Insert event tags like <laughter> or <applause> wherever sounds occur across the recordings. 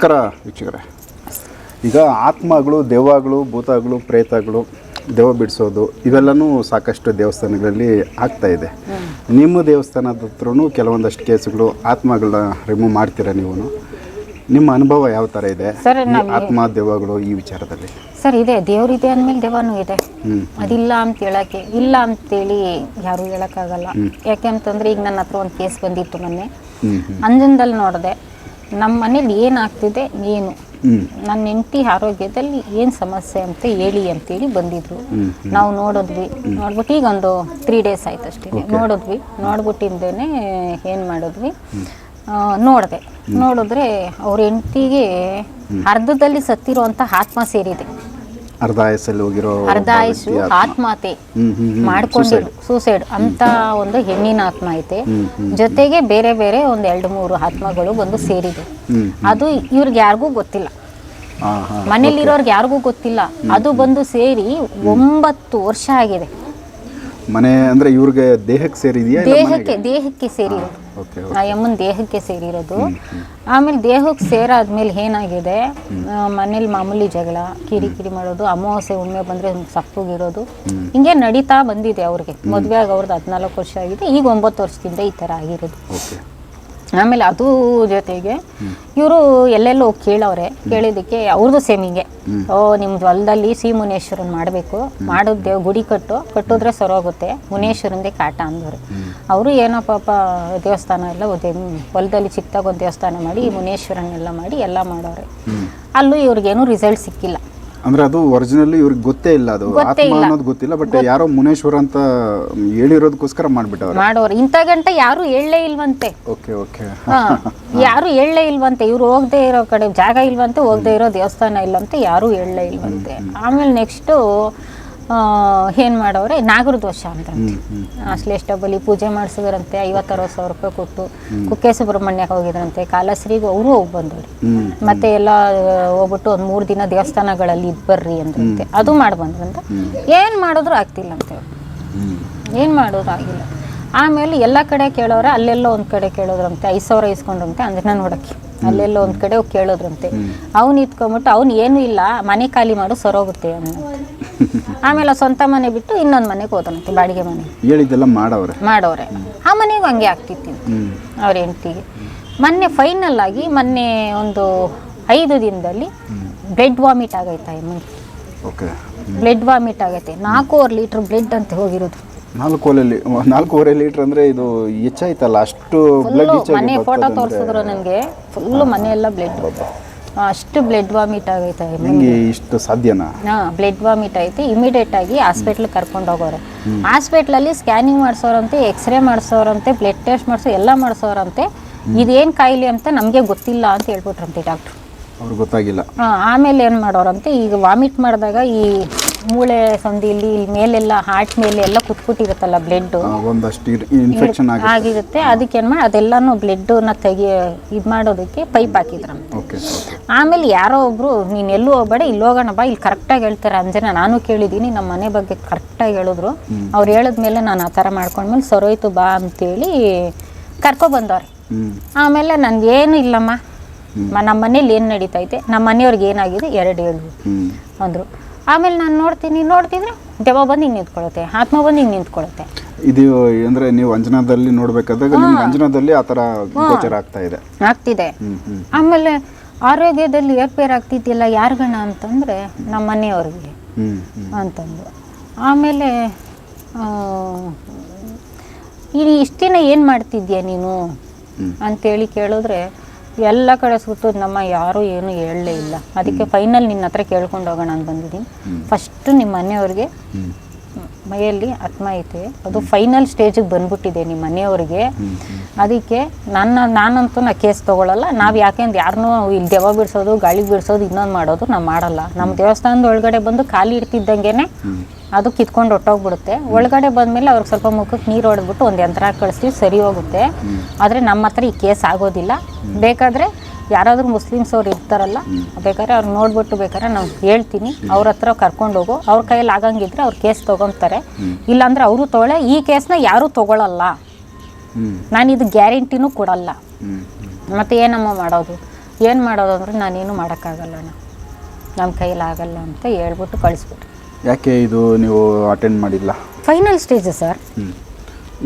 ನಮಸ್ಕಾರ ವೀಕ್ಷಕರೇ. ಈಗ ಆತ್ಮಗಳು ದೆವ್ವಗಳು ಭೂತಗಳು ಪ್ರೇತಗಳು ದೆವ್ವ ಬಿಡಿಸೋದು ಇವೆಲ್ಲನೂ ಸಾಕಷ್ಟು ದೇವಸ್ಥಾನಗಳಲ್ಲಿ ಆಗ್ತಾ ಇದೆ. ನಿಮ್ಮ ದೇವಸ್ಥಾನದ ಹತ್ರನೂ ಕೆಲವೊಂದಷ್ಟು ಕೇಸುಗಳು ಆತ್ಮಗಳನ್ನ ರಿಮೂವ್ ಮಾಡ್ತೀರಾ ನೀವು ನಿಮ್ಮ ಅನುಭವ ಯಾವ ಥರ ಇದೆ? ಈ ಆತ್ಮ ದೆವ್ವಗಳು ಈ ವಿಚಾರದಲ್ಲಿ? ಸರ್ ಇದೆ. ದೇವ್ರಿದೆ ಅಂದಮೇಲೆ ದೆವ್ವನೂ ಇದೆ. ಅದಿಲ್ಲ ಅಂತ ಹೇಳಕ್ಕೆ ಇಲ್ಲ ಅಂತೇಳಿ ಯಾರು ಹೇಳಕ್ಕಾಗಲ್ಲ. ಯಾಕೆ ಅಂತಂದ್ರೆ ಈಗ ನನ್ನ ಹತ್ರ ಒಂದು ಕೇಸ್ ಬಂದಿತ್ತು ಮೊನ್ನೆ. ಅಂಜನದಲ್ಲಿ ನೋಡಿದೆ. ನಮ್ಮ ಮನೇಲಿ ಏನಾಗ್ತಿದೆ ಏನು? ನನ್ನ ಹೆಂಡತಿ ಆರೋಗ್ಯದಲ್ಲಿ ಏನು ಸಮಸ್ಯೆ ಅಂತ ಹೇಳಿ ಅಂತೇಳಿ ಬಂದಿದ್ರು. ನಾವು ನೋಡಿದ್ವಿ. ನೋಡ್ಬಿಟ್ಟು ಈಗ ಒಂದು ತ್ರೀ ಡೇಸ್ ಆಯ್ತು ಅಷ್ಟೇ. ನೋಡಿದ್ವಿ. ನೋಡ್ಬಿಟ್ಟಿಂದೇನೆ ಏನು ಮಾಡಿದ್ವಿ? ನೋಡಿದೆ. ನೋಡಿದ್ರೆ ಅವ್ರ ಹೆಂಡತಿಗೆ ಅರ್ಧದಲ್ಲಿ ಸತ್ತಿರುವಂಥ ಆತ್ಮ ಸೇರಿದೆ. ಅರ್ಧ ಆಯಸ್ಸಲ್ಲಿ ಹೋಗಿರೋ ಅರ್ಧ ಆಯುಷು ಆತ್ಮಹತ್ಯೆ ಹ್ಮ್. ಸೂಸೈಡ್ ಅಂತ ಒಂದು ಹೆಣ್ಣಿನ ಆತ್ಮ ಐತೆ. ಜೊತೆಗೆ ಬೇರೆ ಬೇರೆ ಒಂದ್ ಎರಡು ಮೂರು ಆತ್ಮಗಳು ಬಂದು ಸೇರಿದೆ. ಅದು ಇವ್ರಿಗೆ ಯಾರಿಗೂ ಗೊತ್ತಿಲ್ಲ. ಮನೇಲಿರೋರ್ಗೆ ಯಾರಿಗೂ ಗೊತ್ತಿಲ್ಲ. ಅದು ಬಂದು ಸೇರಿ ಒಂಬತ್ತು ವರ್ಷ ಆಗಿದೆ. ಮನೆ ಅಂದ್ರೆ ಇವ್ರಿಗೆ ದೇಹಕ್ಕೆ ಸೇರಿದೆಯಾ ದೇಹಕ್ಕೆ ದೇಹಕ್ಕೆ ಸೇರಿರೋದು. ಆ ಯಮ್ಮನ ದೇಹಕ್ಕೆ ಸೇರಿರೋದು. ಆಮೇಲೆ ದೇಹಕ್ಕೆ ಸೇರಾದ್ಮೇಲೆ ಏನಾಗಿದೆ? ಮನೇಲಿ ಮಾಮೂಲಿ ಜಗಳ ಕಿರಿಕಿರಿ ಮಾಡೋದು ಅಮಾವಾಸ್ಯೆ ಒಮ್ಮೆ ಬಂದ್ರೆ ಸಪ್ಪಗಿರೋದು. ಹಿಂಗೆ ನಡೀತಾ ಬಂದಿದೆ ಅವ್ರಿಗೆ. ಮದುವೆ ಆಗ ಅವ್ರದ್ದು ಹದಿನಾಲ್ಕು ವರ್ಷ ಆಗಿದೆ ಈಗ ಒಂಬತ್ತು ವರ್ಷದಿಂದ ಈ ತರ ಆಗಿರೋದು. ಆಮೇಲೆ ಅದು ಜೊತೆಗೆ ಇವರು ಎಲ್ಲೆಲ್ಲೋ ಕೇಳವ್ರೆ ಕೇಳಿದ್ದಕ್ಕೆ ಅವ್ರದ್ದು ಸೇಮ್ ಹಿಂಗೆ. ಓ ನಿಮ್ದು ಹೊಲದಲ್ಲಿ ಸಿ ಮುನೇಶ್ವರನ್ ಮಾಡಬೇಕು. ಮಾಡೋದು ಗುಡಿ ಕಟ್ಟು ಕಟ್ಟಿದ್ರೆ ಸರೋಗುತ್ತೆ. ಮುನೇಶ್ವರಂದೇ ಕಾಟ ಅಂದರು ಅವರು ಏನೋ ಪಾಪ ದೇವಸ್ಥಾನ ಎಲ್ಲ ಹೊಲದಲ್ಲಿ ಚಿಕ್ಕದಾಗ ಒಂದು ದೇವಸ್ಥಾನ ಮಾಡಿ ಮುನೇಶ್ವರನ್ನೆಲ್ಲ ಮಾಡಿ ಎಲ್ಲ ಮಾಡೋರೆ. ಅಲ್ಲೂ ಇವ್ರಿಗೇನು ರಿಸಲ್ಟ್ ಸಿಕ್ಕಿಲ್ಲ. ಅಂದ್ರೆ ಅದು ಒರಿಜಿನಲ್ ಇವ್ರಿಗೆ ಗೊತ್ತೇ ಇಲ್ಲ ಅದು. ಆತ್ಮ ಅನ್ನೋದು ಗೊತ್ತಿಲ್ಲ ಬಟ್ ಯಾರೋ ಮುನೇಶ್ವರ್ ಅಂತ ಹೇಳಿರೋದಕ್ಕೋಸ್ಕರ ಮಾಡ್ಬಿಟ್ಟವ್ರು. ಮಾಡೋರು. ಇಂಥ ಗಂಟೆ ಯಾರು ಹೇಳಲೇ ಇಲ್ವಂತೆ. Okay okay. ಯಾರು ಹೇಳಲೇ ಇಲ್ವಂತೆ. ಇವ್ರು ಹೋಗದೆ ಇರೋ ಕಡೆ ಜಾಗ ಇಲ್ವಂತೆ ಹೋಗದೆ ಇರೋ ದೇವಸ್ಥಾನ ಇಲ್ಲಂತೆ ಯಾರು ಹೇಳಲೇ ಇಲ್ವಂತೆ. ಆಮೇಲೆ ನೆಕ್ಸ್ಟು ಏನು ಮಾಡವ್ರೆ? ನಾಗರ ದೋಷ ಅಂತ. ಅಶ್ಲೇಷ್ಠ ಬಲಿ ಪೂಜೆ ಮಾಡಿಸಿದ್ರಂತೆ ಐವತ್ತರವತ್ತು ಸಾವಿರ ರೂಪಾಯಿ ಕೊಟ್ಟು ಕುಕ್ಕೆ ಸುಬ್ರಹ್ಮಣ್ಯಕ್ಕೆ ಹೋಗಿದ್ರಂತೆ. ಕಾಲಶ್ರೀಗೂ ಅವರು ಹೋಗಿ ಬಂದವ್ರಿ. ಮತ್ತೆ ಎಲ್ಲ ಹೋಗ್ಬಿಟ್ಟು ಒಂದು ಮೂರು ದಿನ ದೇವಸ್ಥಾನಗಳಲ್ಲಿ ಇದ್ ಬರ್ರಿ ಅಂದ್ರಂತೆ. ಅದು ಮಾಡಿ ಬಂದ್ರಂತ. ಏನು ಮಾಡಿದ್ರು ಆಗ್ತಿಲ್ಲ ಅಂತ ಏನು ಮಾಡೋದು ಆಗಿಲ್ಲ. ಆಮೇಲೆ ಎಲ್ಲ ಕಡೆ ಕೇಳೋರೆ ಅಲ್ಲೆಲ್ಲೋ ಒಂದು ಕಡೆ ಕೇಳೋದ್ರಂತೆ ಐದು ಸಾವಿರ ಇಸ್ಕೊಂಡ್ರಂತೆ ಅಂಜನ ನೋಡೋಕ್ಕೆ. ಅಲ್ಲೆಲ್ಲೋ ಒಂದ್ ಕಡೆ ಹೋಗಿ ಕೇಳೋದ್ರಂತೆ. ಅವ್ನು ಇಟ್ಕೊಂಬಿಟ್ಟು ಅವ್ನು ಏನು ಇಲ್ಲ ಮನೆ ಖಾಲಿ ಮಾಡು ಸರೋಗುತ್ತೆ <laughs> ಆಮೇಲೆ ಸ್ವಂತ ಮನೆ ಬಿಟ್ಟು ಇನ್ನೊಂದು ಮನೆಗೆ ಹೋದನಂತೆ ಬಾಡಿಗೆ ಮನೆ. ಹೇಳಿದ್ದೆಲ್ಲ ಮಾಡವ್ರೆ. ಮಾಡೋರೆ ಆ ಮನೆಗೂ ಹಂಗೆ ಆಗ್ತಿತ್ತು ಅವ್ರ ಹೆಂಡತಿಗೆ. ಮೊನ್ನೆ ಫೈನಲ್ ಆಗಿ ಮೊನ್ನೆ ಒಂದು ಐದು ದಿನದಲ್ಲಿ ಬ್ಲಡ್ ವಾಮಿಟ್ ಆಗೈತೆ ಅಮ್ಮನಿಗೆ ಓಕೆ ಬ್ಲಡ್ ವಾಮಿಟ್ ಆಗೈತೆ. ನಾಲ್ಕೂವರೆ ಲೀಟ್ರ್ ಬ್ಲಡ್ ಅಂತ ಹೋಗಿರೋದು. ನಾಲ್ಕೂವರೆ ನಾಲ್ಕೂವರೆ ಲೀಟರ್ ಅಂದ್ರೆ ಇದು ಹೆಚ್ಚಾಯ್ತಲ್ಲ ಅಷ್ಟು ಬ್ಲಡ್ ಮನೆ ಫೋಟೋ ತೋರಿಸಿದ್ರು ನನಗೆ. ಫುಲ್ಲು ಮನೆಯೆಲ್ಲ ಬ್ಲಡ್ ಅಷ್ಟು ಬ್ಲಡ್ ವಾಮಿಟ್ ಆಗೈತೆ ಹೆಂಗೆ ಇಷ್ಟು ಸಾಧ್ಯನಾ? ಹಾಂ ಬ್ಲಡ್ ವಾಮಿಟ್ ಐತೆ ಇಮಿಡಿಯೇಟ್ ಆಗಿ ಹಾಸ್ಪಿಟ್ಲ್ ಕರ್ಕೊಂಡು ಹೋಗೋರೆ. ಹಾಸ್ಪಿಟ್ಲಲ್ಲಿ ಸ್ಕ್ಯಾನಿಂಗ್ ಮಾಡಿಸೋರಂತೆ ಎಕ್ಸ್ರೇ ಮಾಡಿಸೋರಂತೆ ಬ್ಲಡ್ ಟೆಸ್ಟ್ ಮಾಡಿಸೋ ಎಲ್ಲ ಮಾಡಿಸೋರಂತೆ. ಇದೇನು ಕಾಯಿಲೆ ಅಂತ ನಮಗೆ ಗೊತ್ತಿಲ್ಲ ಅಂತ ಹೇಳ್ಬಿಟ್ರಂತೆ ಡಾಕ್ಟ್ರು ಅವ್ರಿಗೆ ಗೊತ್ತಾಗಿಲ್ಲ. ಹಾಂ ಆಮೇಲೆ ಏನು ಮಾಡೋರಂತೆ ಈಗ ವಾಮಿಟ್ ಮಾಡಿದಾಗ ಈ ಮೂಳೆ ಸಂಧಿ ಇಲ್ಲಿ ಮೇಲೆಲ್ಲ ಹಾರ್ಟ್ ಮೇಲೆ ಎಲ್ಲ ಕುತ್ಬಿಟ್ಟಿರುತ್ತಲ್ಲ ಬ್ಲಡ್ ಒಂದಷ್ಟು ಇನ್ಫೆಕ್ಷನ್ ಆಗಿ ಆಗಿರುತ್ತೆ. ಅದಕ್ಕೆ ಏನು ಮಾಡಿ ಅದೆಲ್ಲನೂ ಬ್ಲಡ್ನ ತೆಗಿ ಇದು ಮಾಡೋದಕ್ಕೆ ಪೈಪ್ ಹಾಕಿದ್ರು ಆಮೇಲೆ ಯಾರೋ ಒಬ್ರು ನೀನು ಎಲ್ಲೂ ಹೋಗ್ಬೇಡ ಇಲ್ಲಿ ಹೋಗೋಣ ಬಾ ಇಲ್ಲಿ ಕರೆಕ್ಟಾಗಿ ಹೇಳ್ತಾರೆ ಅಂಜನ. ನಾನು ಕೇಳಿದ್ದೀನಿ ನಮ್ಮ ಮನೆ ಬಗ್ಗೆ ಕರೆಕ್ಟಾಗಿ ಹೇಳಿದ್ರು. ಅವ್ರು ಹೇಳಿದ್ಮೇಲೆ ನಾನು ಆ ಥರ ಮಾಡ್ಕೊಂಡ್ಮೇಲೆ ಸರೋಯ್ತು ಬಾ ಅಂತೇಳಿ ಕರ್ಕೊಬಂದವ್ರೆ ಬಂದವ್ರೆ. ಆಮೇಲೆ ಏನು ಇಲ್ಲಮ್ಮ. ನಮ್ಮ ಮನೇಲಿ ಏನು ನಡೀತೈತೆ? ನಮ್ಮ ಮನೆಯವ್ರಿಗೆ ಏನಾಗಿದೆ? ಎರಡು ಹೇಳು ಅಂದರು. ಆಮೇಲೆ ನಾನು ನೋಡ್ತೀನಿ ನೋಡ್ತಿದ್ರೆ ದೆವ್ವ ಬಂದು ಹಿಂಗೆ ನಿಂತ್ಕೊಳ್ಳುತ್ತೆ ಆತ್ಮ ಬಂದು ಹಿಂಗೆ ನಿಂತ್ಕೊಳ್ಳುತ್ತೆ. ಇದು ಅಂದ್ರೆ ನೀವು ಅಂಜನಾದಲ್ಲಿ ನೋಡ್ಬೇಕಾದಾಗ ನಿಮ್ಗೆ ಅಂಜನಾದಲ್ಲಿ ಆ ಥರ ಗೋಚರ ಆಗ್ತಾ ಇದೆ. ಆಗ್ತಿದೆ. ಆಮೇಲೆ ಆರೋಗ್ಯದಲ್ಲಿ ಏರ್ಪೇರ್ ಆಗ್ತಿದ್ದಿಲ್ಲ ಯಾರಿಗಣ ಅಂತಂದರೆ ನಮ್ಮ ಮನೆಯವ್ರಿಗೆ ಅಂತಂದು. ಆಮೇಲೆ ಇಷ್ಟಿನ ಈ ಇಷ್ಟು ದಿನ ಏನು ಮಾಡ್ತಿದ್ಯಾ ನೀನು. ಅಂತೇಳಿ ಕೇಳಿದ್ರೆ ಎಲ್ಲ ಕಡೆ ಸುತ್ತೋದು ನಮ್ಮ ಯಾರೂ ಏನು ಹೇಳಲೇ ಇಲ್ಲ. ಅದಕ್ಕೆ ಫೈನಲ್ ನಿನ್ನ ಹತ್ರ ಕೇಳ್ಕೊಂಡು ಹೋಗೋಣ ಅಂತ ಬಂದಿದ್ದೀನಿ. ಫಸ್ಟು ನಿಮ್ಮ ಮನೆಯವ್ರಿಗೆ ಮೈಯಲ್ಲಿ ಆತ್ಮ ಐತೆ. ಅದು ಫೈನಲ್ ಸ್ಟೇಜಿಗೆ ಬಂದ್ಬಿಟ್ಟಿದೆ ನಿಮ್ಮ ಮನೆಯವ್ರಿಗೆ. ಅದಕ್ಕೆ ನನ್ನ ನಾನಂತೂ ನಾ ಕೇಸ್ ತೊಗೊಳಲ್ಲ. ನಾವು ಯಾಕೆಂದ್ರೆ ಯಾರನ್ನೂ ಇಲ್ಲಿ ದೆವ ಬಿಡಿಸೋದು ಗಾಳಿ ಬಿಡಿಸೋದು ಇನ್ನೊಂದು ಮಾಡೋದು ನಾವು ಮಾಡಲ್ಲ. ನಮ್ಮ ದೇವಸ್ಥಾನದ ಒಳಗಡೆ ಬಂದು ಖಾಲಿ ಇಡ್ತಿದ್ದಂಗೆನೆ ಅದು ಕಿತ್ಕೊಂಡು ಹೊಟ್ಟೋಗ್ಬಿಡುತ್ತೆ ಒಳಗಡೆ ಬಂದಮೇಲೆ ಅವ್ರಿಗೆ ಸ್ವಲ್ಪ ಮುಖಕ್ಕೆ ನೀರು ಹೊಡೆದ್ಬಿಟ್ಟು ಒಂದು ಯಂತ್ರ ಕಳಿಸ್ತೀವಿ ಸರಿ ಹೋಗುತ್ತೆ. ಆದರೆ ನಮ್ಮ ಹತ್ರ ಈ ಕೇಸ್ ಆಗೋದಿಲ್ಲ. ಬೇಕಾದರೆ ಯಾರಾದರೂ ಮುಸ್ಲಿಮ್ಸ್ ಅವ್ರು ಇರ್ತಾರಲ್ಲ ಬೇಕಾದ್ರೆ ಅವ್ರು ನೋಡ್ಬಿಟ್ಟು ಬೇಕಾದ್ರೆ ನಾವು ಹೇಳ್ತೀನಿ. ಅವ್ರ ಹತ್ರ ಕರ್ಕೊಂಡು ಹೋಗು. ಅವ್ರ ಕೈಯಲ್ಲಿ ಆಗಂಗಿದ್ರೆ ಅವ್ರು ಕೇಸ್ ತೊಗೊತಾರೆ. ಇಲ್ಲಾಂದ್ರೆ ಅವರು ತೊಗೊಳ್ಳೆ ಈ ಕೇಸ್ನ ಯಾರೂ ತೊಗೊಳಲ್ಲ. ನಾನು ಇದು ಗ್ಯಾರಂಟಿನೂ ಕೊಡಲ್ಲ. ಮತ್ತೆ ಏನಮ್ಮ ಮಾಡೋದು? ಏನು ಮಾಡೋದು ಅಂದರೆ ನಾನೇನು ಮಾಡೋಕ್ಕಾಗಲ್ಲ ನಮ್ಮ ಕೈಯಲ್ಲಿ ಆಗಲ್ಲ ಅಂತ ಹೇಳ್ಬಿಟ್ಟು ಕಳಿಸ್ಬಿಟ್ಟು ಯಾಕೆ ಇದು ನೀವು ಅಟೆಂಡ್ ಮಾಡಿಲ್ಲ? Final stage sir.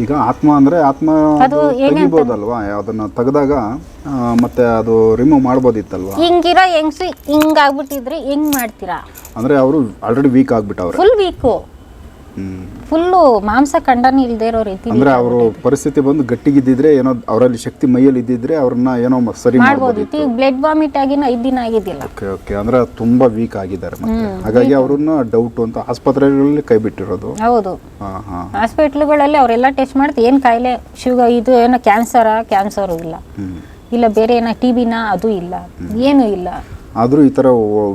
ಈಗ ಆತ್ಮ ಅಂದರೆ ಆತ್ಮ ಅದು ಏನೇ ತೆಗಿಬೋದಲ್ವಾ? ಅದನ್ನು ತೆಗೆದಾಗ ಮತ್ತೆ ಅದು ರಿಮೂವ್ ಮಾಡ್ಬೋದಿತ್ತಲ್ವಾ? ಹಿಂಗಿರೋ ಹೆಂಗ್ಸು ಹಿಂಗಾಗ್ಬಿಟ್ಟಿದ್ರೆ ಹೆಂಗ್ ಮಾಡ್ತೀರಾ? ಅಂದರೆ ಅವರು ಆಲ್ರೆಡಿ ವೀಕ್ ಆಗ್ಬಿಟ್ಟವ್ರು. ಫುಲ್ ವೀಕು ಫುಲ್ಲು ಮಾಂಸ ಕಂಡನ ಇಲ್ಲದೆ ಇರೋ ರೀತಿ ಅಂದ್ರೆ ಅವರು ಪರಿಸ್ಥಿತಿ ಬಂದು ಗಟ್ಟಿಗಿದ್ದಿದ್ರೆ ಏನೋ ಅವರಲ್ಲಿ ಶಕ್ತಿ ಮೈಯಲ್ಲಿ ಇದ್ದಿದ್ರೆ ಅವ್ರನ್ನ ಏನೋ ಸರಿ ಮಾಡ್ಬೋದಿತ್ತು. ಈಗ ಬ್ಲಡ್ ವಾಮಿಟ್ ಆಗಿನ ಐದು ದಿನ ಆಗಿದ್ದಿಲ್ಲ. ಓಕೆ ಓಕೆ ಅಂದ್ರೆ ತುಂಬಾ ವೀಕ್ ಆಗಿದ್ದಾರೆ ಮತ್ತೆ. ಹಾಗಾಗಿ ಅವ್ರನ್ನ ಡೌಟ್ ಅಂತ ಆಸ್ಪತ್ರೆಗಳಲ್ಲಿ ಕೈ ಬಿಟ್ಟಿರೋದು. ಹೌದು. ಹಾಸ್ಪಿಟ್ಲ್ಗಳಲ್ಲಿ ಅವರೆಲ್ಲ ಟೆಸ್ಟ್ ಮಾಡ್ತಿ ಏನು ಕಾಯಿಲೆ? ಶುಗರ್ ಇದು ಏನೋ ಕ್ಯಾನ್ಸರ್ ಕ್ಯಾನ್ಸರ್ ಇಲ್ಲ. ಇಲ್ಲ ಬೇರೆ ಏನೋ ಟಿ ಬಿನ ಅದು ಇಲ್ಲ. ಏನೂ ಇಲ್ಲ. ಆದ್ರೂ ಈ ತರ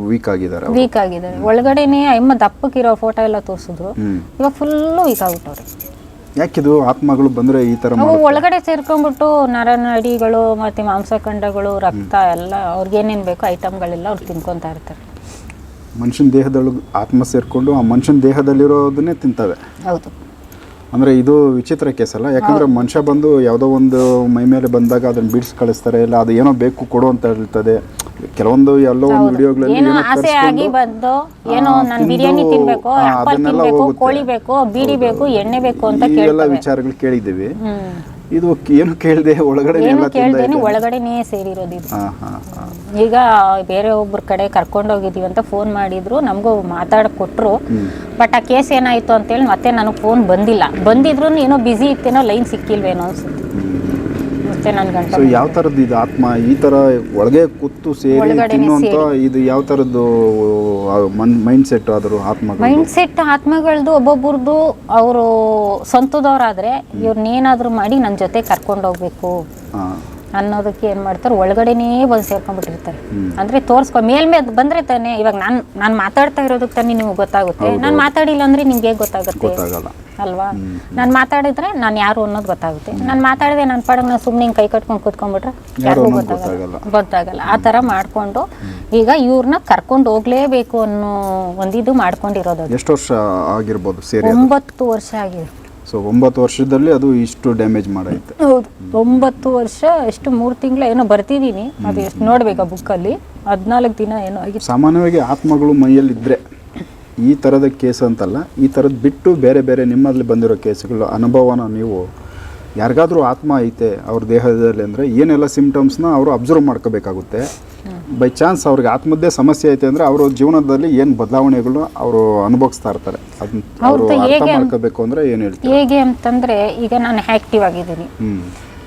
ವೀಕ್ ಆಗಿದ್ದಾರೆ ಅವ್ರು. ವೀಕ್ ಆಗಿದ್ದಾರೆ. ಒಳಗಡೆನೆ ಅಮ್ಮ ದಪ್ಪಕ್ಕಿರೋ ಫೋಟೋ ಎಲ್ಲ ತೋರಿಸಿದ್ರು. ಹ್ಮ್. ಇವಾಗ ಫುಲ್ಲು ವೀಕ್ ಆಗ್ಬಿಟ್ಟವ್ರೆ. ಯಾಕಿದು ಆತ್ಮಗಳು ಬಂದ್ರೆ ಈ ತರ ಅವು ಒಳಗಡೆ ಸೇರ್ಕೊಂಡ್ಬಿಟ್ಟು ನರನಾಡಿಗಳು ಮತ್ತೆ ಮಾಂಸಖಂಡಗಳು ರಕ್ತ ಎಲ್ಲ ಅವ್ರಿಗೇನೇನು ಬೇಕೋ ಐಟಮ್ಗಳೆಲ್ಲ ಅವ್ರು ತಿನ್ಕೊತಾ ಇರ್ತಾರೆ. ಮನುಷ್ಯನ ದೇಹದೊಳಗೆ ಆತ್ಮ ಸೇರ್ಕೊಂಡು ಆ ಮನುಷ್ಯನ ದೇಹದಲ್ಲಿರೋದನ್ನೇ ತಿಂತವೆ. ಹೌದು. ಅಂದ್ರೆ ಇದು ವಿಚಿತ್ರ ಕೇಸ್ ಅಲ್ಲ? ಯಾಕಂದ್ರೆ ಮನುಷ್ಯ ಬಂದು ಯಾವುದೋ ಒಂದು ಮೈ ಮೇಲೆ ಬಂದಾಗ ಅದನ್ನ ಬಿಡಿಸಿ ಕಳಿಸ್ತಾರೆ ಇಲ್ಲ ಅದು ಏನೋ ಬೇಕು ಕೊಡು ಅಂತ ಹೇಳ್ತದೆ. ಕೆಲವೊಂದು ಎಲ್ಲೋ ಒಂದು ವಿಡಿಯೋಗಳಲ್ಲಿ ಏನೋ ಆಸೆ ಆಗಿ ಬಂದು ಏನೋ ನಾನು ಬಿರಿಯಾನಿ ತಿನ್ಬೇಕು ಆಪಲ್ ತಿನ್ಬೇಕು ಕೋಳಿ ಬೇಕು ಬೀಡಿ ಬೇಕು ಎಣ್ಣೆ ಬೇಕು ಅಂತ ಕೇಳ್ತವೆ. ವಿಚಾರಗಳು ಕೇಳಿದ್ದೀವಿ. ಇದು ಏನು ಕೇಳದೆ ಒಳಗಡೆ ಏನು ಕೇಳ್ದೇನೆ ಒಳಗಡೆನೇ ಸೇರಿರೋದು ಇದು. ಈಗ ಬೇರೆ ಒಬ್ಬರ ಕಡೆ ಕರ್ಕೊಂಡೋಗಿದ್ದೀವಿ ಅಂತ ಫೋನ್ ಮಾಡಿದ್ರು ನಮಗೂ ಮಾತಾಡಕ್ ಕೊಟ್ರು. ಬಟ್ ಆ ಕೇಸ್ ಏನಾಯ್ತು ಅಂತೇಳಿ ಮತ್ತೆ ನನಗೆ ಫೋನ್ ಬಂದಿಲ್ಲ. ಬಂದಿದ್ರು ಏನೋ ಬ್ಯುಸಿ ಇತ್ತೇನೋ ಲೈನ್ ಸಿಕ್ಕಿಲ್ವೇನೋ ಅನ್ಸುತ್ತೆ. ಮತ್ತೆ ನನ್ನ ಗಂಟ ಸೊ ಯಾವ ಥರದ್ದು ಇದು ಆತ್ಮ? ಈ ತರ ಒಳಗೆ ಕೂತು ಸೇರಿ ಒಳಗಡೆನೆ ಇದು ಯಾವ ಥರದ್ದು ಮೈಂಡ್ ಸೆಟ್ ಆದರೂ ಆತ್ಮ ಮೈಂಡ್ ಸೆಟ್ ಆತ್ಮಗಳದ್ದು ಒಬ್ಬೊಬ್ರದ್ದು ಅವರು ಇವ್ರನ್ನ ಇವ್ರನ್ನೇನಾದ್ರೂ ಮಾಡಿ ನನ್ನ ಜೊತೆ ಕರ್ಕೊಂಡ್ ಹೋಗ್ಬೇಕು. ಅನ್ನೋದಕ್ಕೆ ಏನು ಮಾಡ್ತಾರೆ? ಒಳಗಡೆನೇ ಬಂದು ಸೇರ್ಕೊಂಡ್ಬಿಟ್ಟಿರ್ತಾರೆ. ಬಿಟ್ಟಿರ್ತಾರೆ ಅಂದ್ರೆ ತೋರ್ಸ್ಕೊ ಮೇಲ್ಮೇ ಬಂದ್ರೆ ತಾನೆ ಇವಾಗ ನಾನು ನಾನು ಮಾತಾಡ್ತಾ ಇರೋದಕ್ಕೆ ತಾನೇ ನಿಮ್ಗೆ ಗೊತ್ತಾಗುತ್ತೆ. ನಾನು ಮಾತಾಡಿಲ್ಲ ಅಂದ್ರೆ ನಿಮ್ಗೆ ಹೇಗೆ ಗೊತ್ತಾಗುತ್ತೆ? ಗೊತ್ತಾಗಲ್ಲ. ಅಲ್ವಾ? ನಾನು ಮಾತಾಡಿದ್ರೆ ನಾನು ಯಾರು ಅನ್ನೋದು ಗೊತ್ತಾಗುತ್ತೆ. ನಾನು ಮಾತಾಡಿದೆ ನನ್ನ ಪಾಡಗ್ ನಾನು ಸುಮ್ಮನೆ ಕೈ ಕಟ್ಕೊಂಡು ಕೂತ್ಕೊಂಡ್ಬಿಟ್ರೆ ಯಾರಿಗೂ ಗೊತ್ತಾಗಲ್ಲ. ಗೊತ್ತಾಗಲ್ಲ. ಆ ಥರ ಮಾಡಿಕೊಂಡು ಈಗ ಇವ್ರನ್ನ ಕರ್ಕೊಂಡು ಹೋಗ್ಲೇಬೇಕು ಅನ್ನೋ ಒಂದಿದ್ದು ಮಾಡ್ಕೊಂಡಿರೋದು ಅದು. ಎಷ್ಟು ವರ್ಷ ಆಗಿರ್ಬೋದು ಸೇರಿ ಅದು? ಒಂಬತ್ತು ವರ್ಷ ಆಗಿದೆ ಸೊ ಒಂಬತ್ತು ವರ್ಷದಲ್ಲಿ ಅದು ಇಷ್ಟು ಡ್ಯಾಮೇಜ್ ಮಾಡೈತೆ ಹೌದು. ಒಂಬತ್ತು ವರ್ಷ ಎಷ್ಟು ಮೂರು ತಿಂಗಳ ಏನೋ ಬರ್ತಿದ್ದೀನಿ ಅದು ಎಷ್ಟು ನೋಡ್ಬೇಕು ಆ ಬುಕ್ಕಲ್ಲಿ ಹದಿನಾಲ್ಕು ದಿನ ಏನೋ ಆಗಿತ್ತು. ಸಾಮಾನ್ಯವಾಗಿ ಆತ್ಮಗಳು ಮೈಯಲ್ಲಿ ಇದ್ದರೆ ಈ ಥರದ ಕೇಸ್ ಅಂತಲ್ಲ ಈ ಥರದ್ದು ಬಿಟ್ಟು ಬೇರೆ ಬೇರೆ ನಿಮ್ಮಲ್ಲಿ ಬಂದಿರೋ ಕೇಸ್ಗಳು ಅನುಭವನ ನೀವು ಯಾರಿಗಾದರೂ ಆತ್ಮ ಐತೆ ಅವ್ರ ದೇಹದಲ್ಲಿ ಅಂದರೆ ಏನೆಲ್ಲ ಸಿಂಪ್ಟಮ್ಸ್ನ ಅವರು ಅಬ್ಸರ್ವ್ ಮಾಡ್ಕೋಬೇಕಾಗುತ್ತೆ. ಬೈ ಚಾನ್ಸ್ ಅವ್ರಿಗೆ ಆತ್ಮದ್ದೇ ಸಮಸ್ಯೆ ಐತೆ ಅಂದರೆ ಅವರ ಜೀವನದಲ್ಲಿ ಏನು ಬದಲಾವಣೆಗಳು ಅವರು ಅನುಭವಿಸ್ತಾ ಇರ್ತಾರೆ. ಅದನ್ನ ಅವರು ಅರ್ಥ ಮಾಡ್ಕೋಬೇಕು ಅಂದರೆ ಏನು ಹೇಳ್ತೀವಿ ಹೇಗೆ ಅಂತಂದರೆ ಈಗ ನಾನು ಆ್ಯಕ್ಟಿವ್ ಆಗಿದ್ದೀನಿ.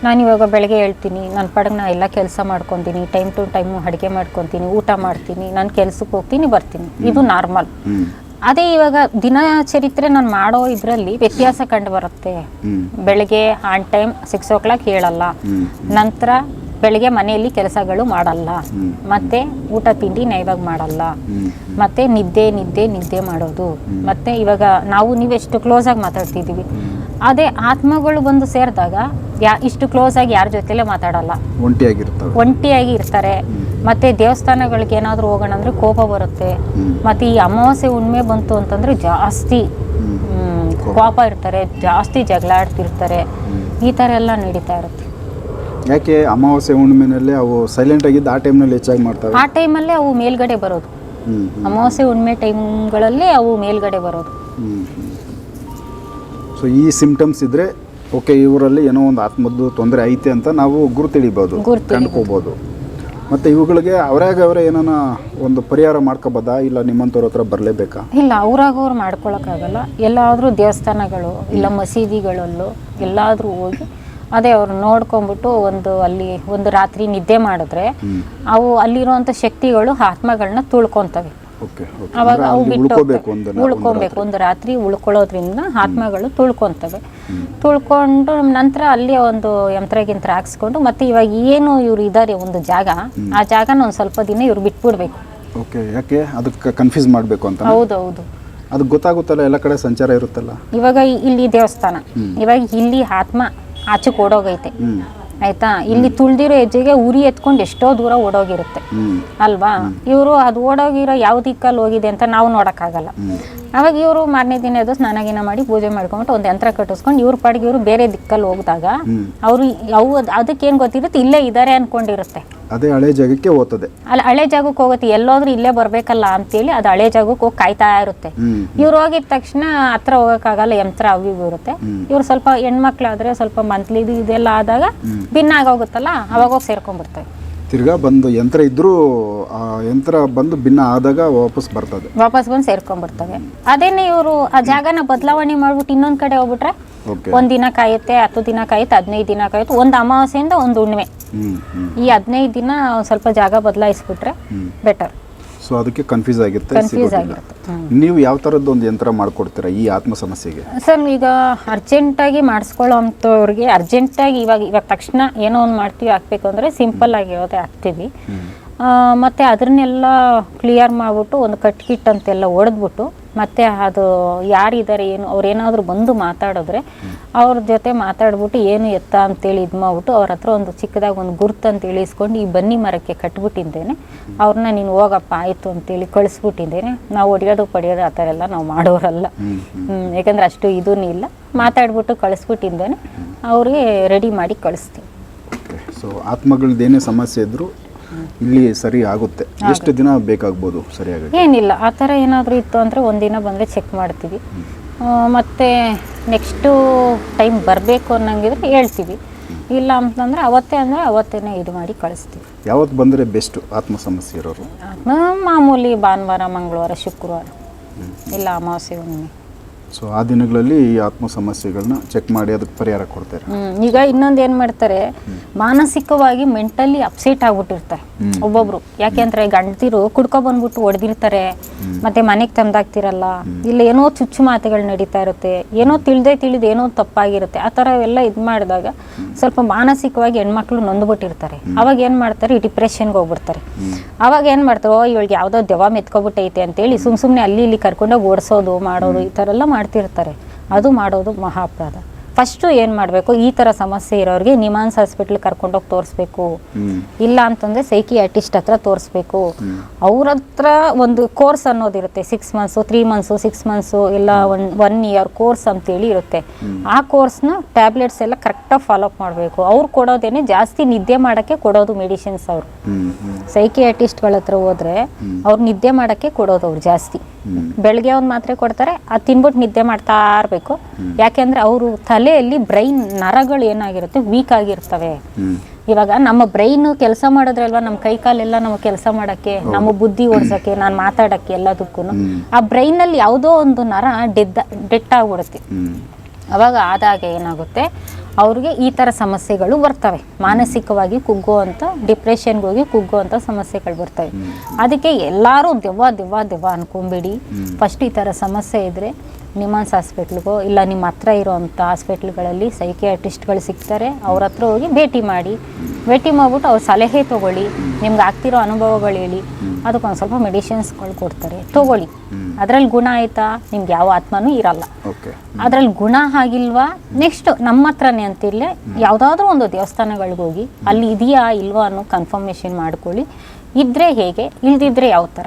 ನಾನು ಇವಾಗ ಬೆಳಗ್ಗೆ ಹೇಳ್ತೀನಿ ನನ್ನ ಪಡಗ್ನ ನಾ ಎಲ್ಲ ಕೆಲಸ ಮಾಡ್ಕೊತೀನಿ ಟೈಮ್ ಟು ಟೈಮು ಅಡುಗೆ ಮಾಡ್ಕೊತೀನಿ ಊಟ ಮಾಡ್ತೀನಿ ನಾನು ಕೆಲ್ಸಕ್ಕೆ ಹೋಗ್ತೀನಿ ಬರ್ತೀನಿ. ಇದು ನಾರ್ಮಲ್ ಅದೇ ಇವಾಗ ದಿನಚರಿತ್ರೆ ನಾನು ಮಾಡೋ ಇದರಲ್ಲಿ ವ್ಯತ್ಯಾಸ ಕಂಡು ಬರುತ್ತೆ. ಬೆಳಿಗ್ಗೆ on time six o'clock ಹೇಳಲ್ಲ ನಂತರ ಬೆಳಗ್ಗೆ ಮನೆಯಲ್ಲಿ ಕೆಲಸಗಳು ಮಾಡಲ್ಲ. ಮತ್ತೆ ಊಟ ತಿಂಡಿ ನೈವಾಗ ಮಾಡಲ್ಲ. ಮತ್ತೆ ನಿದ್ದೆ ನಿದ್ದೆ ನಿದ್ದೆ ಮಾಡೋದು. ಮತ್ತೆ ಇವಾಗ ನಾವು ನೀವೆಷ್ಟು ಕ್ಲೋಸ್ ಆಗಿ ಮಾತಾಡ್ತಿದ್ದೀವಿ ಅದೇ ಆತ್ಮಗಳು ಬಂದು ಸೇರಿದಾಗ ಯಾ ಇಷ್ಟು ಕ್ಲೋಸ್ ಆಗಿ ಯಾರ ಜೊತೆಲೇ ಮಾತಾಡಲ್ಲ. ಒಂಟಿಯಾಗಿರ್ತಾರೆ ಒಂಟಿಯಾಗಿ ಇರ್ತಾರೆ. ಮತ್ತೆ ದೇವಸ್ಥಾನಗಳಿಗೆ ಏನಾದರೂ ಹೋಗೋಣ ಅಂದ್ರೆ ಕೋಪ ಬರುತ್ತೆ. ಮತ್ತೆ ಈ ಅಮಾವಾಸ್ಯೆ ಹುಣ್ಣಿಮೆ ಬಂತು ಅಂತಂದ್ರೆ ಜಾಸ್ತಿ. ಕೋಪ. ಇರ್ತಾರೆ ಜಾಸ್ತಿ ಜಗಳ ಆಡ್ತಿರ್ತಾರೆ ಈ ಥರ ಎಲ್ಲ ನಡೀತಾ ಇರುತ್ತೆ. ಯಾಕೆ ಅಮಾವಾಸ್ಯೆ ಹುಣ್ಣಿಮೆನಲ್ಲಿ ಅವು ಸೈಲೆಂಟ್ ಆಗಿದ್ದು ಆ ಟೈಮ್ನಲ್ಲಿ ಹೆಚ್ಚಾಗಿ ಮಾಡ್ತಾರೆ ಆ ಟೈಮಲ್ಲೇ ಅವು ಮೇಲ್ಗಡೆ ಬರೋದು. ಅಮಾವಾಸ್ಯೆ ಹುಣ್ಣಿಮೆ ಟೈಮ್ಗಳಲ್ಲಿ ಅವು ಮೇಲ್ಗಡೆ ಬರೋದು. ಸೊ ಈ ಸಿಂಪ್ಟಮ್ಸ್ ಇದ್ರೆ ಓಕೆ ಇವರಲ್ಲಿ ಏನೋ ಒಂದು ಆತ್ಮದ್ದು ತೊಂದರೆ ಐತೆ ಅಂತ ನಾವು ಗುರುತಿಳಿಬೋದು ಗುರ್ತು ಕಂಡ್ಕೋಬೋದು. ಮತ್ತು ಇವುಗಳಿಗೆ ಅವರಾಗ ಅವರೇ ಏನಾನ ಒಂದು ಪರಿಹಾರ ಮಾಡ್ಕೋಬೋದಾ? ಇಲ್ಲ ನಿಮ್ಮಂಥವ್ರ ಹತ್ರ ಬರಲೇಬೇಕಾ? ಇಲ್ಲ ಅವ್ರಾಗ ಅವ್ರು ಮಾಡ್ಕೊಳಕ್ಕಾಗಲ್ಲ. ಎಲ್ಲಾದರೂ ದೇವಸ್ಥಾನಗಳು ಇಲ್ಲ ಮಸೀದಿಗಳಲ್ಲೂ ಎಲ್ಲಾದರೂ ಹೋಗಿ ಅದೇ ಅವ್ರು ನೋಡ್ಕೊಂಬಿಟ್ಟು ಒಂದು ಅಲ್ಲಿ ಒಂದು ರಾತ್ರಿ ನಿದ್ದೆ ಮಾಡಿದ್ರೆ ಅವು ಅಲ್ಲಿರುವಂಥ ಶಕ್ತಿಗಳು ಆತ್ಮಗಳನ್ನ ತುಳ್ಕೊತವೆ ಅವಾಗ ಅವು ಬಿಟ್ಟು ಉಳ್ಕೋಬೇಕು ಒಂದು ರಾತ್ರಿ. ಉಳ್ಕೊಳ್ಳೋದ್ರಿಂದ ಆತ್ಮಗಳು ತುಳ್ಕೊಂತವೆ ತುಳ್ಕೊಂಡು ನಂತರ ಅಲ್ಲಿ ಒಂದು ಯಂತ್ರ ಗಿಂತ್ರ ಹಾಕ್ಸ್ಕೊಂಡು ಮತ್ತೆ ಇವಾಗ ಏನು ಇವ್ರು ಇದ್ದಾರೆ ಒಂದು ಜಾಗ ಆ ಜಾಗನ ಒಂದು ಸ್ವಲ್ಪ ದಿನ ಇವ್ರು ಬಿಟ್ಬಿಡ್ಬೇಕು. ಓಕೆ ಯಾಕೆ? ಅದಕ್ಕೆ ಕನ್ಫ್ಯೂಸ್ ಮಾಡಬೇಕು ಅಂತ ಹೌದೌದು. ಅದು ಗೊತ್ತಾಗುತ್ತಲ್ಲ ಎಲ್ಲ ಕಡೆ ಸಂಚಾರ ಇರುತ್ತಲ್ಲ? ಇವಾಗ ಇಲ್ಲಿ ದೇವಸ್ಥಾನ. ಇವಾಗ ಇಲ್ಲಿ ಆತ್ಮ ಆಚೆ ಓಡೋಗೈತೆ. ಆಯ್ತಾ? ಇಲ್ಲಿ ತುಳ್ದಿರೋ ಹೆಜ್ಜೆಗೆ ಉರಿ ಎತ್ಕೊಂಡು ಎಷ್ಟೋ ದೂರ ಓಡೋಗಿರುತ್ತೆ. ಅಲ್ವಾ? ಇವರು ಅದು ಓಡೋಗಿರೋ ಯಾವ ದಿಕ್ಕಲ್ಲಿ ಹೋಗಿದೆ ಅಂತ ನಾವು ನೋಡೋಕ್ಕಾಗಲ್ಲ. ಅವಾಗ ಇವರು ಮಾರನೇ ದಿನ ಅದು ಸ್ನಾನ ಗೀನ ಮಾಡಿ ಪೂಜೆ ಮಾಡ್ಕೊಂಬಿಟ್ಟು ಒಂದು ಯಂತ್ರ ಕಟ್ಟಿಸ್ಕೊಂಡು ಇವ್ರ ಪಾಡಿಗೆ ಇವರು ಬೇರೆ ದಿಕ್ಕಲ್ಲಿ ಹೋಗಿದಾಗ. ಅವರು ಅವು ಅದಕ್ಕೇನು ಗೊತ್ತಿರುತ್ತೆ? ಇಲ್ಲೇ ಇದ್ದಾರೆ ಅನ್ಕೊಂಡಿರುತ್ತೆ. ಅದೇ ಹಳೆ ಜಾಗಕ್ಕೆ ಹೋಗ್ತದೆ. ಅಲ್ಲಿ ಹಳೆ ಜಾಗಕ್ಕೆ ಹೋಗುತ್ತೆ. ಎಲ್ಲೋದ್ರೂ ಇಲ್ಲೇ ಬರಬೇಕಲ್ಲ ಅಂತೇಳಿ ಅದು ಹಳೆ ಜಾಗಕ್ಕೆ ಹೋಗಿ ಕಾಯ್ತಾ ಇರುತ್ತೆ. ಇವ್ರು ಹೋಗಿದ ತಕ್ಷಣ ಹತ್ರ ಹೋಗೋಕ್ಕಾಗಲ್ಲ ಯಂತ್ರ ಅವು ಇರುತ್ತೆ. ಇವ್ರು ಸ್ವಲ್ಪ ಹೆಣ್ಮಕ್ಳಾದ್ರೆ ಸ್ವಲ್ಪ ಮಂತ್ಲಿದು ಇದೆಲ್ಲ ಆದಾಗ ಭಿನ್ನ ಆಗೋಗುತ್ತಲ್ಲ ಅವಾಗ ಹೋಗಿ ಸೇರ್ಕೊಂಡ್ಬಿಡ್ತವೆ. ತಿರ್ಗಾ ಬಂದು ಯಂತ್ರ ಇದ್ದರೂ ಆ ಯಂತ್ರ ಬಂದು ಭಿನ್ನ ಆದಾಗ ವಾಪಸ್ ಬರ್ತದೆ. ವಾಪಸ್ ಬಂದು ಸೇರ್ಕೊಂಡ್ಬಿಡ್ತವೆ ಅದೇನೇ ಇವರು ಆ ಜಾಗನ ಬದಲಾವಣೆ ಮಾಡ್ಬಿಟ್ಟು ಇನ್ನೊಂದ್ ಕಡೆ ಹೋಗ್ಬಿಟ್ರೆ ಓಕೆ. ಒಂದ್ ದಿನ ಕಾಯುತ್ತೆ ಹತ್ತು ದಿನ ಕಾಯುತ್ತೆ ಹದಿನೈದು ದಿನ ಕಾಯುತ್ತೆ ಒಂದು ಅಮಾವಾಸ್ಯೆಯಿಂದ ಒಂದು ಹುಣ್ಣಿಮೆ. ಈ ಹದಿನೈದು ದಿನ ಒಂದ್ ಸ್ವಲ್ಪ ಜಾಗ ಬದಲಾಯಿಸ್ಬಿಟ್ರೆ ಬೆಟರ್ ಸೊ ಅದಕ್ಕೆ ಕನ್ಫ್ಯೂಸ್ ಆಗಿರುತ್ತೆ ಕನ್ಫ್ಯೂಸ್ ಸಿಗೋದಿಲ್ಲ. ಆಗಿರುತ್ತೆ. ನೀವು ಯಾವ ಥರದ್ದು ಒಂದು ಯಂತ್ರ ಮಾಡ್ಕೊಡ್ತೀರಾ ಈ ಆತ್ಮ ಸಮಸ್ಯೆಗೆ? ಸರ್ ಈಗ ಅರ್ಜೆಂಟಾಗಿ ಮಾಡಿಸ್ಕೊಳ್ಳೋ ಅಂಥವ್ರಿಗೆ ಅರ್ಜೆಂಟಾಗಿ ಇವಾಗ ಇವಾಗ ತಕ್ಷಣ ಏನೋ ಒಂದು ಮಾಡ್ತೀವಿ ಹಾಕ್ಬೇಕು ಅಂದರೆ ಸಿಂಪಲ್ ಆಗಿರೋದೇ ಹಾಕ್ತೀವಿ. ಆ, ಮತ್ತೆ ಅದನ್ನೆಲ್ಲ ಕ್ಲಿಯರ್ ಮಾಡಿಬಿಟ್ಟು ಒಂದು ಕಟ್ಕಿಟ್ ಅಂತೆಲ್ಲ ಹೊಡೆದ್ಬಿಟ್ಟು ಮತ್ತು ಅದು ಯಾರಿದ್ದಾರೆ ಏನು ಅವ್ರೇನಾದರೂ ಬಂದು ಮಾತಾಡಿದ್ರೆ ಅವ್ರ ಜೊತೆ ಮಾತಾಡ್ಬಿಟ್ಟು ಏನು ಎತ್ತ ಅಂತೇಳಿ ಇದು ಮಾಡ್ಬಿಟ್ಟು ಅವ್ರ ಹತ್ರ ಒಂದು ಚಿಕ್ಕದಾಗಿ ಒಂದು ಗುರ್ತು ಅಂತ ಇಸ್ಕೊಂಡು ಈ ಬನ್ನಿ ಮರಕ್ಕೆ ಕಟ್ಬಿಟ್ಟಿದ್ದೇನೆ. ಅವ್ರನ್ನ ನೀನು ಹೋಗಪ್ಪ ಆಯಿತು ಅಂತೇಳಿ ಕಳಿಸ್ಬಿಟ್ಟಿದ್ದೇನೆ. ನಾವು ಹೊಡಿಯೋದು ಪಡೆಯೋದು ಆ ಥರ ಎಲ್ಲ ನಾವು ಮಾಡೋರಲ್ಲ. ಯಾಕಂದರೆ ಅಷ್ಟು ಇದೂ ಇಲ್ಲ. ಮಾತಾಡ್ಬಿಟ್ಟು ಕಳಿಸ್ಬಿಟ್ಟಿದ್ದೇನೆ. ಅವ್ರಿಗೆ ರೆಡಿ ಮಾಡಿ ಕಳಿಸ್ತೀನಿ. ಸೊ ಆತ್ಮಗಳದ್ದೇನೇ ಸಮಸ್ಯೆ ಇದ್ರೂ ಇಲ್ಲಿ ಸರಿ ಆಗುತ್ತೆ. ಎಷ್ಟು ದಿನ ಬೇಕಾಗ್ಬೋದು ಸರಿಯಾಗಿ? ಏನಿಲ್ಲ. ಆ ಥರ ಏನಾದರೂ ಇತ್ತು ಅಂದರೆ ಒಂದಿನ ಬಂದರೆ ಚೆಕ್ ಮಾಡ್ತೀವಿ. ಮತ್ತು ನೆಕ್ಸ್ಟು ಟೈಮ್ ಬರಬೇಕು ಅನ್ನಂಗಿದ್ರೆ ಹೇಳ್ತೀವಿ. ಇಲ್ಲ ಅಂತಂದರೆ ಅವತ್ತೇ ಅಂದರೆ ಅವತ್ತೇನೆ ಇದು ಮಾಡಿ ಕಳಿಸ್ತೀವಿ. ಯಾವತ್ತು ಬಂದರೆ ಬೆಸ್ಟು ಆತ್ಮ ಸಮಸ್ಯೆ ಇರೋರು? ಮಾಮೂಲಿ ಭಾನುವಾರ ಮಂಗಳವಾರ ಶುಕ್ರವಾರ. ಇಲ್ಲ ಅಮಾವಾಸ್ಯೆ ಹುಣ್ಣಿಮೆ. ಸೊ ಆ ದಿನಗಳಲ್ಲಿ ಈ ಆತ್ಮ ಸಮಸ್ಯೆಗಳನ್ನ ಚೆಕ್ ಮಾಡಿ ಅದಕ್ಕೆ ಪರಿಹಾರ ಕೊಡ್ತಾರೆ. ಹ್ಮ್. ಈಗ ಇನ್ನೊಂದು ಏನ್ ಮಾಡ್ತಾರೆ? ಮಾನಸಿಕವಾಗಿ ಮೆಂಟಲಿ ಅಪ್ಸೆಟ್ ಆಗ್ಬಿಟ್ಟಿರ್ತಾರೆ ಒಬ್ಬೊಬ್ರು. ಯಾಕೆಂದ್ರೆ ಗಂಡತಿರು ಕುಡ್ಕೊ ಬಂದ್ಬಿಟ್ಟು ಹೊಡೆದಿರ್ತಾರೆ ಮತ್ತೆ ಮನೆಗೆ ತಂದಾಗ್ತಿರಲ್ಲ ಇಲ್ಲ ಏನೋ ಚುಚ್ಚು ಮಾತುಗಳು ನಡೀತಾ ಇರುತ್ತೆ ಏನೋ ತಿಳಿದೇ ತಿಳಿದು ಏನೋ ತಪ್ಪಾಗಿರುತ್ತೆ ಆ ಥರ ಎಲ್ಲ ಇದು ಮಾಡಿದಾಗ ಸ್ವಲ್ಪ ಮಾನಸಿಕವಾಗಿ ಹೆಣ್ಮಕ್ಳು ನೊಂದ್ಬಿಟ್ಟಿರ್ತಾರೆ. ಅವಾಗ ಏನು ಮಾಡ್ತಾರೆ? ಡಿಪ್ರೆಷನ್ಗೆ ಹೋಗ್ಬಿಡ್ತಾರೆ. ಅವಾಗ ಏನು ಮಾಡ್ತಾರೆ? ಓ ಇವಳಿಗೆ ಯಾವ್ದೋ ದೆವ್ವ ಮೆತ್ಕೊಬಿಟ್ಟೈತೆ ಅಂತೇಳಿ ಸುಮ್ ಸುಮ್ನೆ ಅಲ್ಲಿ ಇಲ್ಲಿ ಕರ್ಕೊಂಡೋಗಿ ಓಡಿಸೋದು ಮಾಡೋದು ಈ ಥರ ಎಲ್ಲ ಮಾಡ್ತಿರ್ತಾರೆ. ಅದು ಮಾಡೋದು ಮಹಾ ಅಪರಾಧ ಫಸ್ಟು ಏನು ಮಾಡಬೇಕು? ಈ ಥರ ಸಮಸ್ಯೆ ಇರೋರಿಗೆ ನಿಮಾನ್ಸ್ ಹಾಸ್ಪಿಟ್ಲ್ ಕರ್ಕೊಂಡೋಗಿ ತೋರಿಸ್ಬೇಕು. ಇಲ್ಲ ಅಂತಂದರೆ ಸೈಕಿಯಾಟಿಸ್ಟ್ ಹತ್ರ ತೋರಿಸ್ಬೇಕು. ಅವ್ರ ಹತ್ರ ಒಂದು course ಅನ್ನೋದಿರುತ್ತೆ. Six months three months six months ಇಲ್ಲ ಒನ್ ಒನ್ ಇಯರ್ ಕೋರ್ಸ್ ಅಂತೇಳಿ ಇರುತ್ತೆ. ಆ ಕೋರ್ಸ್ನ ಟ್ಯಾಬ್ಲೆಟ್ಸ್ ಎಲ್ಲ ಕರೆಕ್ಟಾಗಿ ಫಾಲೋಅಪ್ ಮಾಡಬೇಕು. ಅವ್ರು ಕೊಡೋದೇನೆ ಜಾಸ್ತಿ ನಿದ್ದೆ ಮಾಡೋಕ್ಕೆ ಕೊಡೋದು ಮೆಡಿಸಿನ್ಸ್ ಅವರು. ಸೈಕಿ ಆರ್ಟಿಸ್ಟ್ಗಳ ಸೈಕಿಯಾಟಿಸ್ಟ್ಗಳ ಹತ್ರ ಹೋದರೆ ಅವ್ರು ನಿದ್ದೆ ಮಾಡೋಕ್ಕೆ ಕೊಡೋದು ಅವ್ರು ಜಾಸ್ತಿ. ಬೆಳಗ್ಗೆ ಒಂದು ಮಾತ್ರೆ ಕೊಡ್ತಾರೆ ಅದು ತಿನ್ಬಿಟ್ಟು ನಿದ್ದೆ ಮಾಡ್ತಾ ಇರಬೇಕು. ಯಾಕೆಂದ್ರೆ ಅವರು ತಲೆಯಲ್ಲಿ ಬ್ರೈನ್ ನರಗಳು ಏನಾಗಿರುತ್ತೆ ವೀಕ್ ಆಗಿರ್ತವೆ. ಇವಾಗ ನಮ್ಮ ಬ್ರೈನ್ ಕೆಲಸ ಮಾಡಿದ್ರಲ್ವಾ ನಮ್ಮ ಕೈ ಕಾಲೆಲ್ಲ ನಾವು ಕೆಲಸ ಮಾಡೋಕ್ಕೆ ನಮ್ಮ ಬುದ್ಧಿ ಓಡ್ಸೋಕ್ಕೆ ನಾನು ಮಾತಾಡೋಕ್ಕೆ ಎಲ್ಲದಕ್ಕೂ ಆ ಬ್ರೈನಲ್ಲಿ ಯಾವುದೋ ಒಂದು ನರ ಡೆಡ್ ಡೆಟ್ ಆಗ್ಬಿಡುತ್ತೆ. ಅವಾಗ ಆದಾಗ ಏನಾಗುತ್ತೆ ಅವ್ರಿಗೆ ಈ ಥರ ಸಮಸ್ಯೆಗಳು ಬರ್ತವೆ. ಮಾನಸಿಕವಾಗಿ ಕುಗ್ಗುವಂಥ ಡಿಪ್ರೆಷನ್ಗೆ ಹೋಗಿ ಕುಗ್ಗುವಂಥ ಸಮಸ್ಯೆಗಳು ಬರ್ತವೆ. ಅದಕ್ಕೆ ಎಲ್ಲರೂ ದೆವ್ವ ದೆವ್ವ ದೆವ್ವ ಅನ್ಕೊಂಬೇಡಿ. ಫಸ್ಟ್ ಈ ಥರ ಸಮಸ್ಯೆ ಇದ್ದರೆ ನಿಮಾನ್ಸ್ ಹಾಸ್ಪಿಟ್ಲಿಗೋ ಇಲ್ಲ ನಿಮ್ಮ ಹತ್ರ ಇರೋವಂಥ ಹಾಸ್ಪಿಟ್ಲ್ಗಳಲ್ಲಿ ಸೈಕಿಯಾಟ್ರಿಸ್ಟ್ಗಳು ಸಿಗ್ತಾರೆ ಅವ್ರ ಹತ್ರ ಹೋಗಿ ಭೇಟಿ ಮಾಡಿ. ಭೇಟಿ ಮಾಡ್ಬಿಟ್ಟು ಅವ್ರ ಸಲಹೆ ತೊಗೊಳ್ಳಿ. ನಿಮ್ಗೆ ಆಗ್ತಿರೋ ಅನುಭವಗಳು ಹೇಳಿ. ಅದಕ್ಕೊಂದು ಸ್ವಲ್ಪ ಮೆಡಿಸಿನ್ಸ್ಗಳು ಕೊಡ್ತಾರೆ. ತೊಗೊಳ್ಳಿ. ಅದರಲ್ಲಿ ಗುಣ ಆಯಿತಾ? ನಿಮ್ಗೆ ಯಾವ ಆತ್ಮನೂ ಇರಲ್ಲ. ಅದರಲ್ಲಿ ಅದ್ರಲ್ಲಿ ಗುಣ ಆಗಿಲ್ವಾ? ನೆಕ್ಸ್ಟ್ ನಮ್ಮ ಹತ್ರನೇ ಅಂತಿಲ್ಲ ಯಾವುದಾದ್ರೂ ಒಂದು ದೇವಸ್ಥಾನಗಳಿಗೆ ಹೋಗಿ ಅಲ್ಲಿ ಇದೆಯಾ ಇಲ್ವಾ ಅನ್ನೋ ಕನ್ಫರ್ಮೇಷನ್ ಮಾಡ್ಕೊಳ್ಳಿ. ಇದ್ರೆ ಹೇಗೆ? ಇಲ್ದಿದ್ರೆ ಯಾವ ಥರ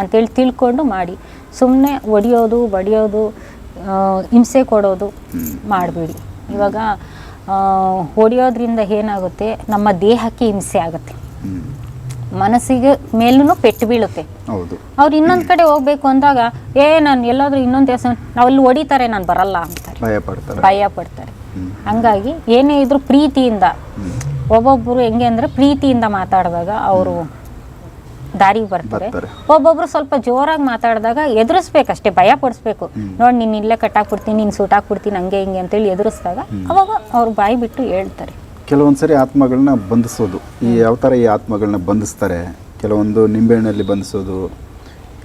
ಅಂತೇಳಿ ತಿಳ್ಕೊಂಡು ಮಾಡಿ. ಸುಮ್ಮನೆ ಒಡೆಯೋದು ಬಡಿಯೋದು ಹಿಂಸೆ ಕೊಡೋದು ಮಾಡಬೇಡಿ. ಇವಾಗ ಹೊಡೆಯೋದ್ರಿಂದ ಏನಾಗುತ್ತೆ? ನಮ್ಮ ದೇಹಕ್ಕೆ ಹಿಂಸೆ ಆಗುತ್ತೆ. ಮನಸ್ಸಿಗೆ ಮೇಲೂ ಪೆಟ್ಟು ಬೀಳುತ್ತೆ. ಹೌದು. ಅವ್ರು ಇನ್ನೊಂದು ಕಡೆ ಹೋಗ್ಬೇಕು ಅಂದಾಗ ಏ ನಾನು ಎಲ್ಲಾದ್ರೂ ಇನ್ನೊಂದು ದೇವಸ್ಥಾನ ನಾವಲ್ಲಿ ಅಲ್ಲಿ ಹೊಡಿತಾರೆ ನಾನು ಬರಲ್ಲ ಅಂತಾರೆ. ಭಯ ಪಡ್ತಾರೆ. ಹಂಗಾಗಿ ಏನೇ ಇದ್ರು ಪ್ರೀತಿಯಿಂದ ಒಬ್ಬೊಬ್ಬರು ಹೆಂಗೆ ಅಂದ್ರೆ ಪ್ರೀತಿಯಿಂದ ಮಾತಾಡಿದಾಗ ಅವರು ದಾರಿಗೆ ಬರ್ತಾರೆ. ಒಬ್ಬೊಬ್ರು ಸ್ವಲ್ಪ ಜೋರಾಗಿ ಮಾತಾಡಿದಾಗ ಎದುರಿಸ್ಬೇಕಷ್ಟೇ ಭಯ ಪಡಿಸ್ಬೇಕು. ನೋಡಿ ನೀನು ಇಲ್ಲೇ ಕಟ್ಟಾಕ್ಬಿಡ್ತೀನಿ ನೀನು ಸೂಟಾಕ್ಬಿಡ್ತೀನಿ ಹಂಗೆ ಹಿಂಗೆ ಅಂತೇಳಿ ಎದುರಿಸಿದಾಗ ಅವಾಗ ಅವ್ರು ಬಾಯಿ ಬಿಟ್ಟು ಹೇಳ್ತಾರೆ. ಕೆಲವೊಂದ್ಸರಿ ಆತ್ಮಗಳನ್ನ ಬಂಧಿಸೋದು. ಈ ಯಾವ ಥರ ಈ ಆತ್ಮಗಳನ್ನ ಬಂಧಿಸ್ತಾರೆ ಕೆಲವೊಂದು ನಿಂಬೆಹಣ್ಣಲ್ಲಿ ಬಂಧಿಸೋದು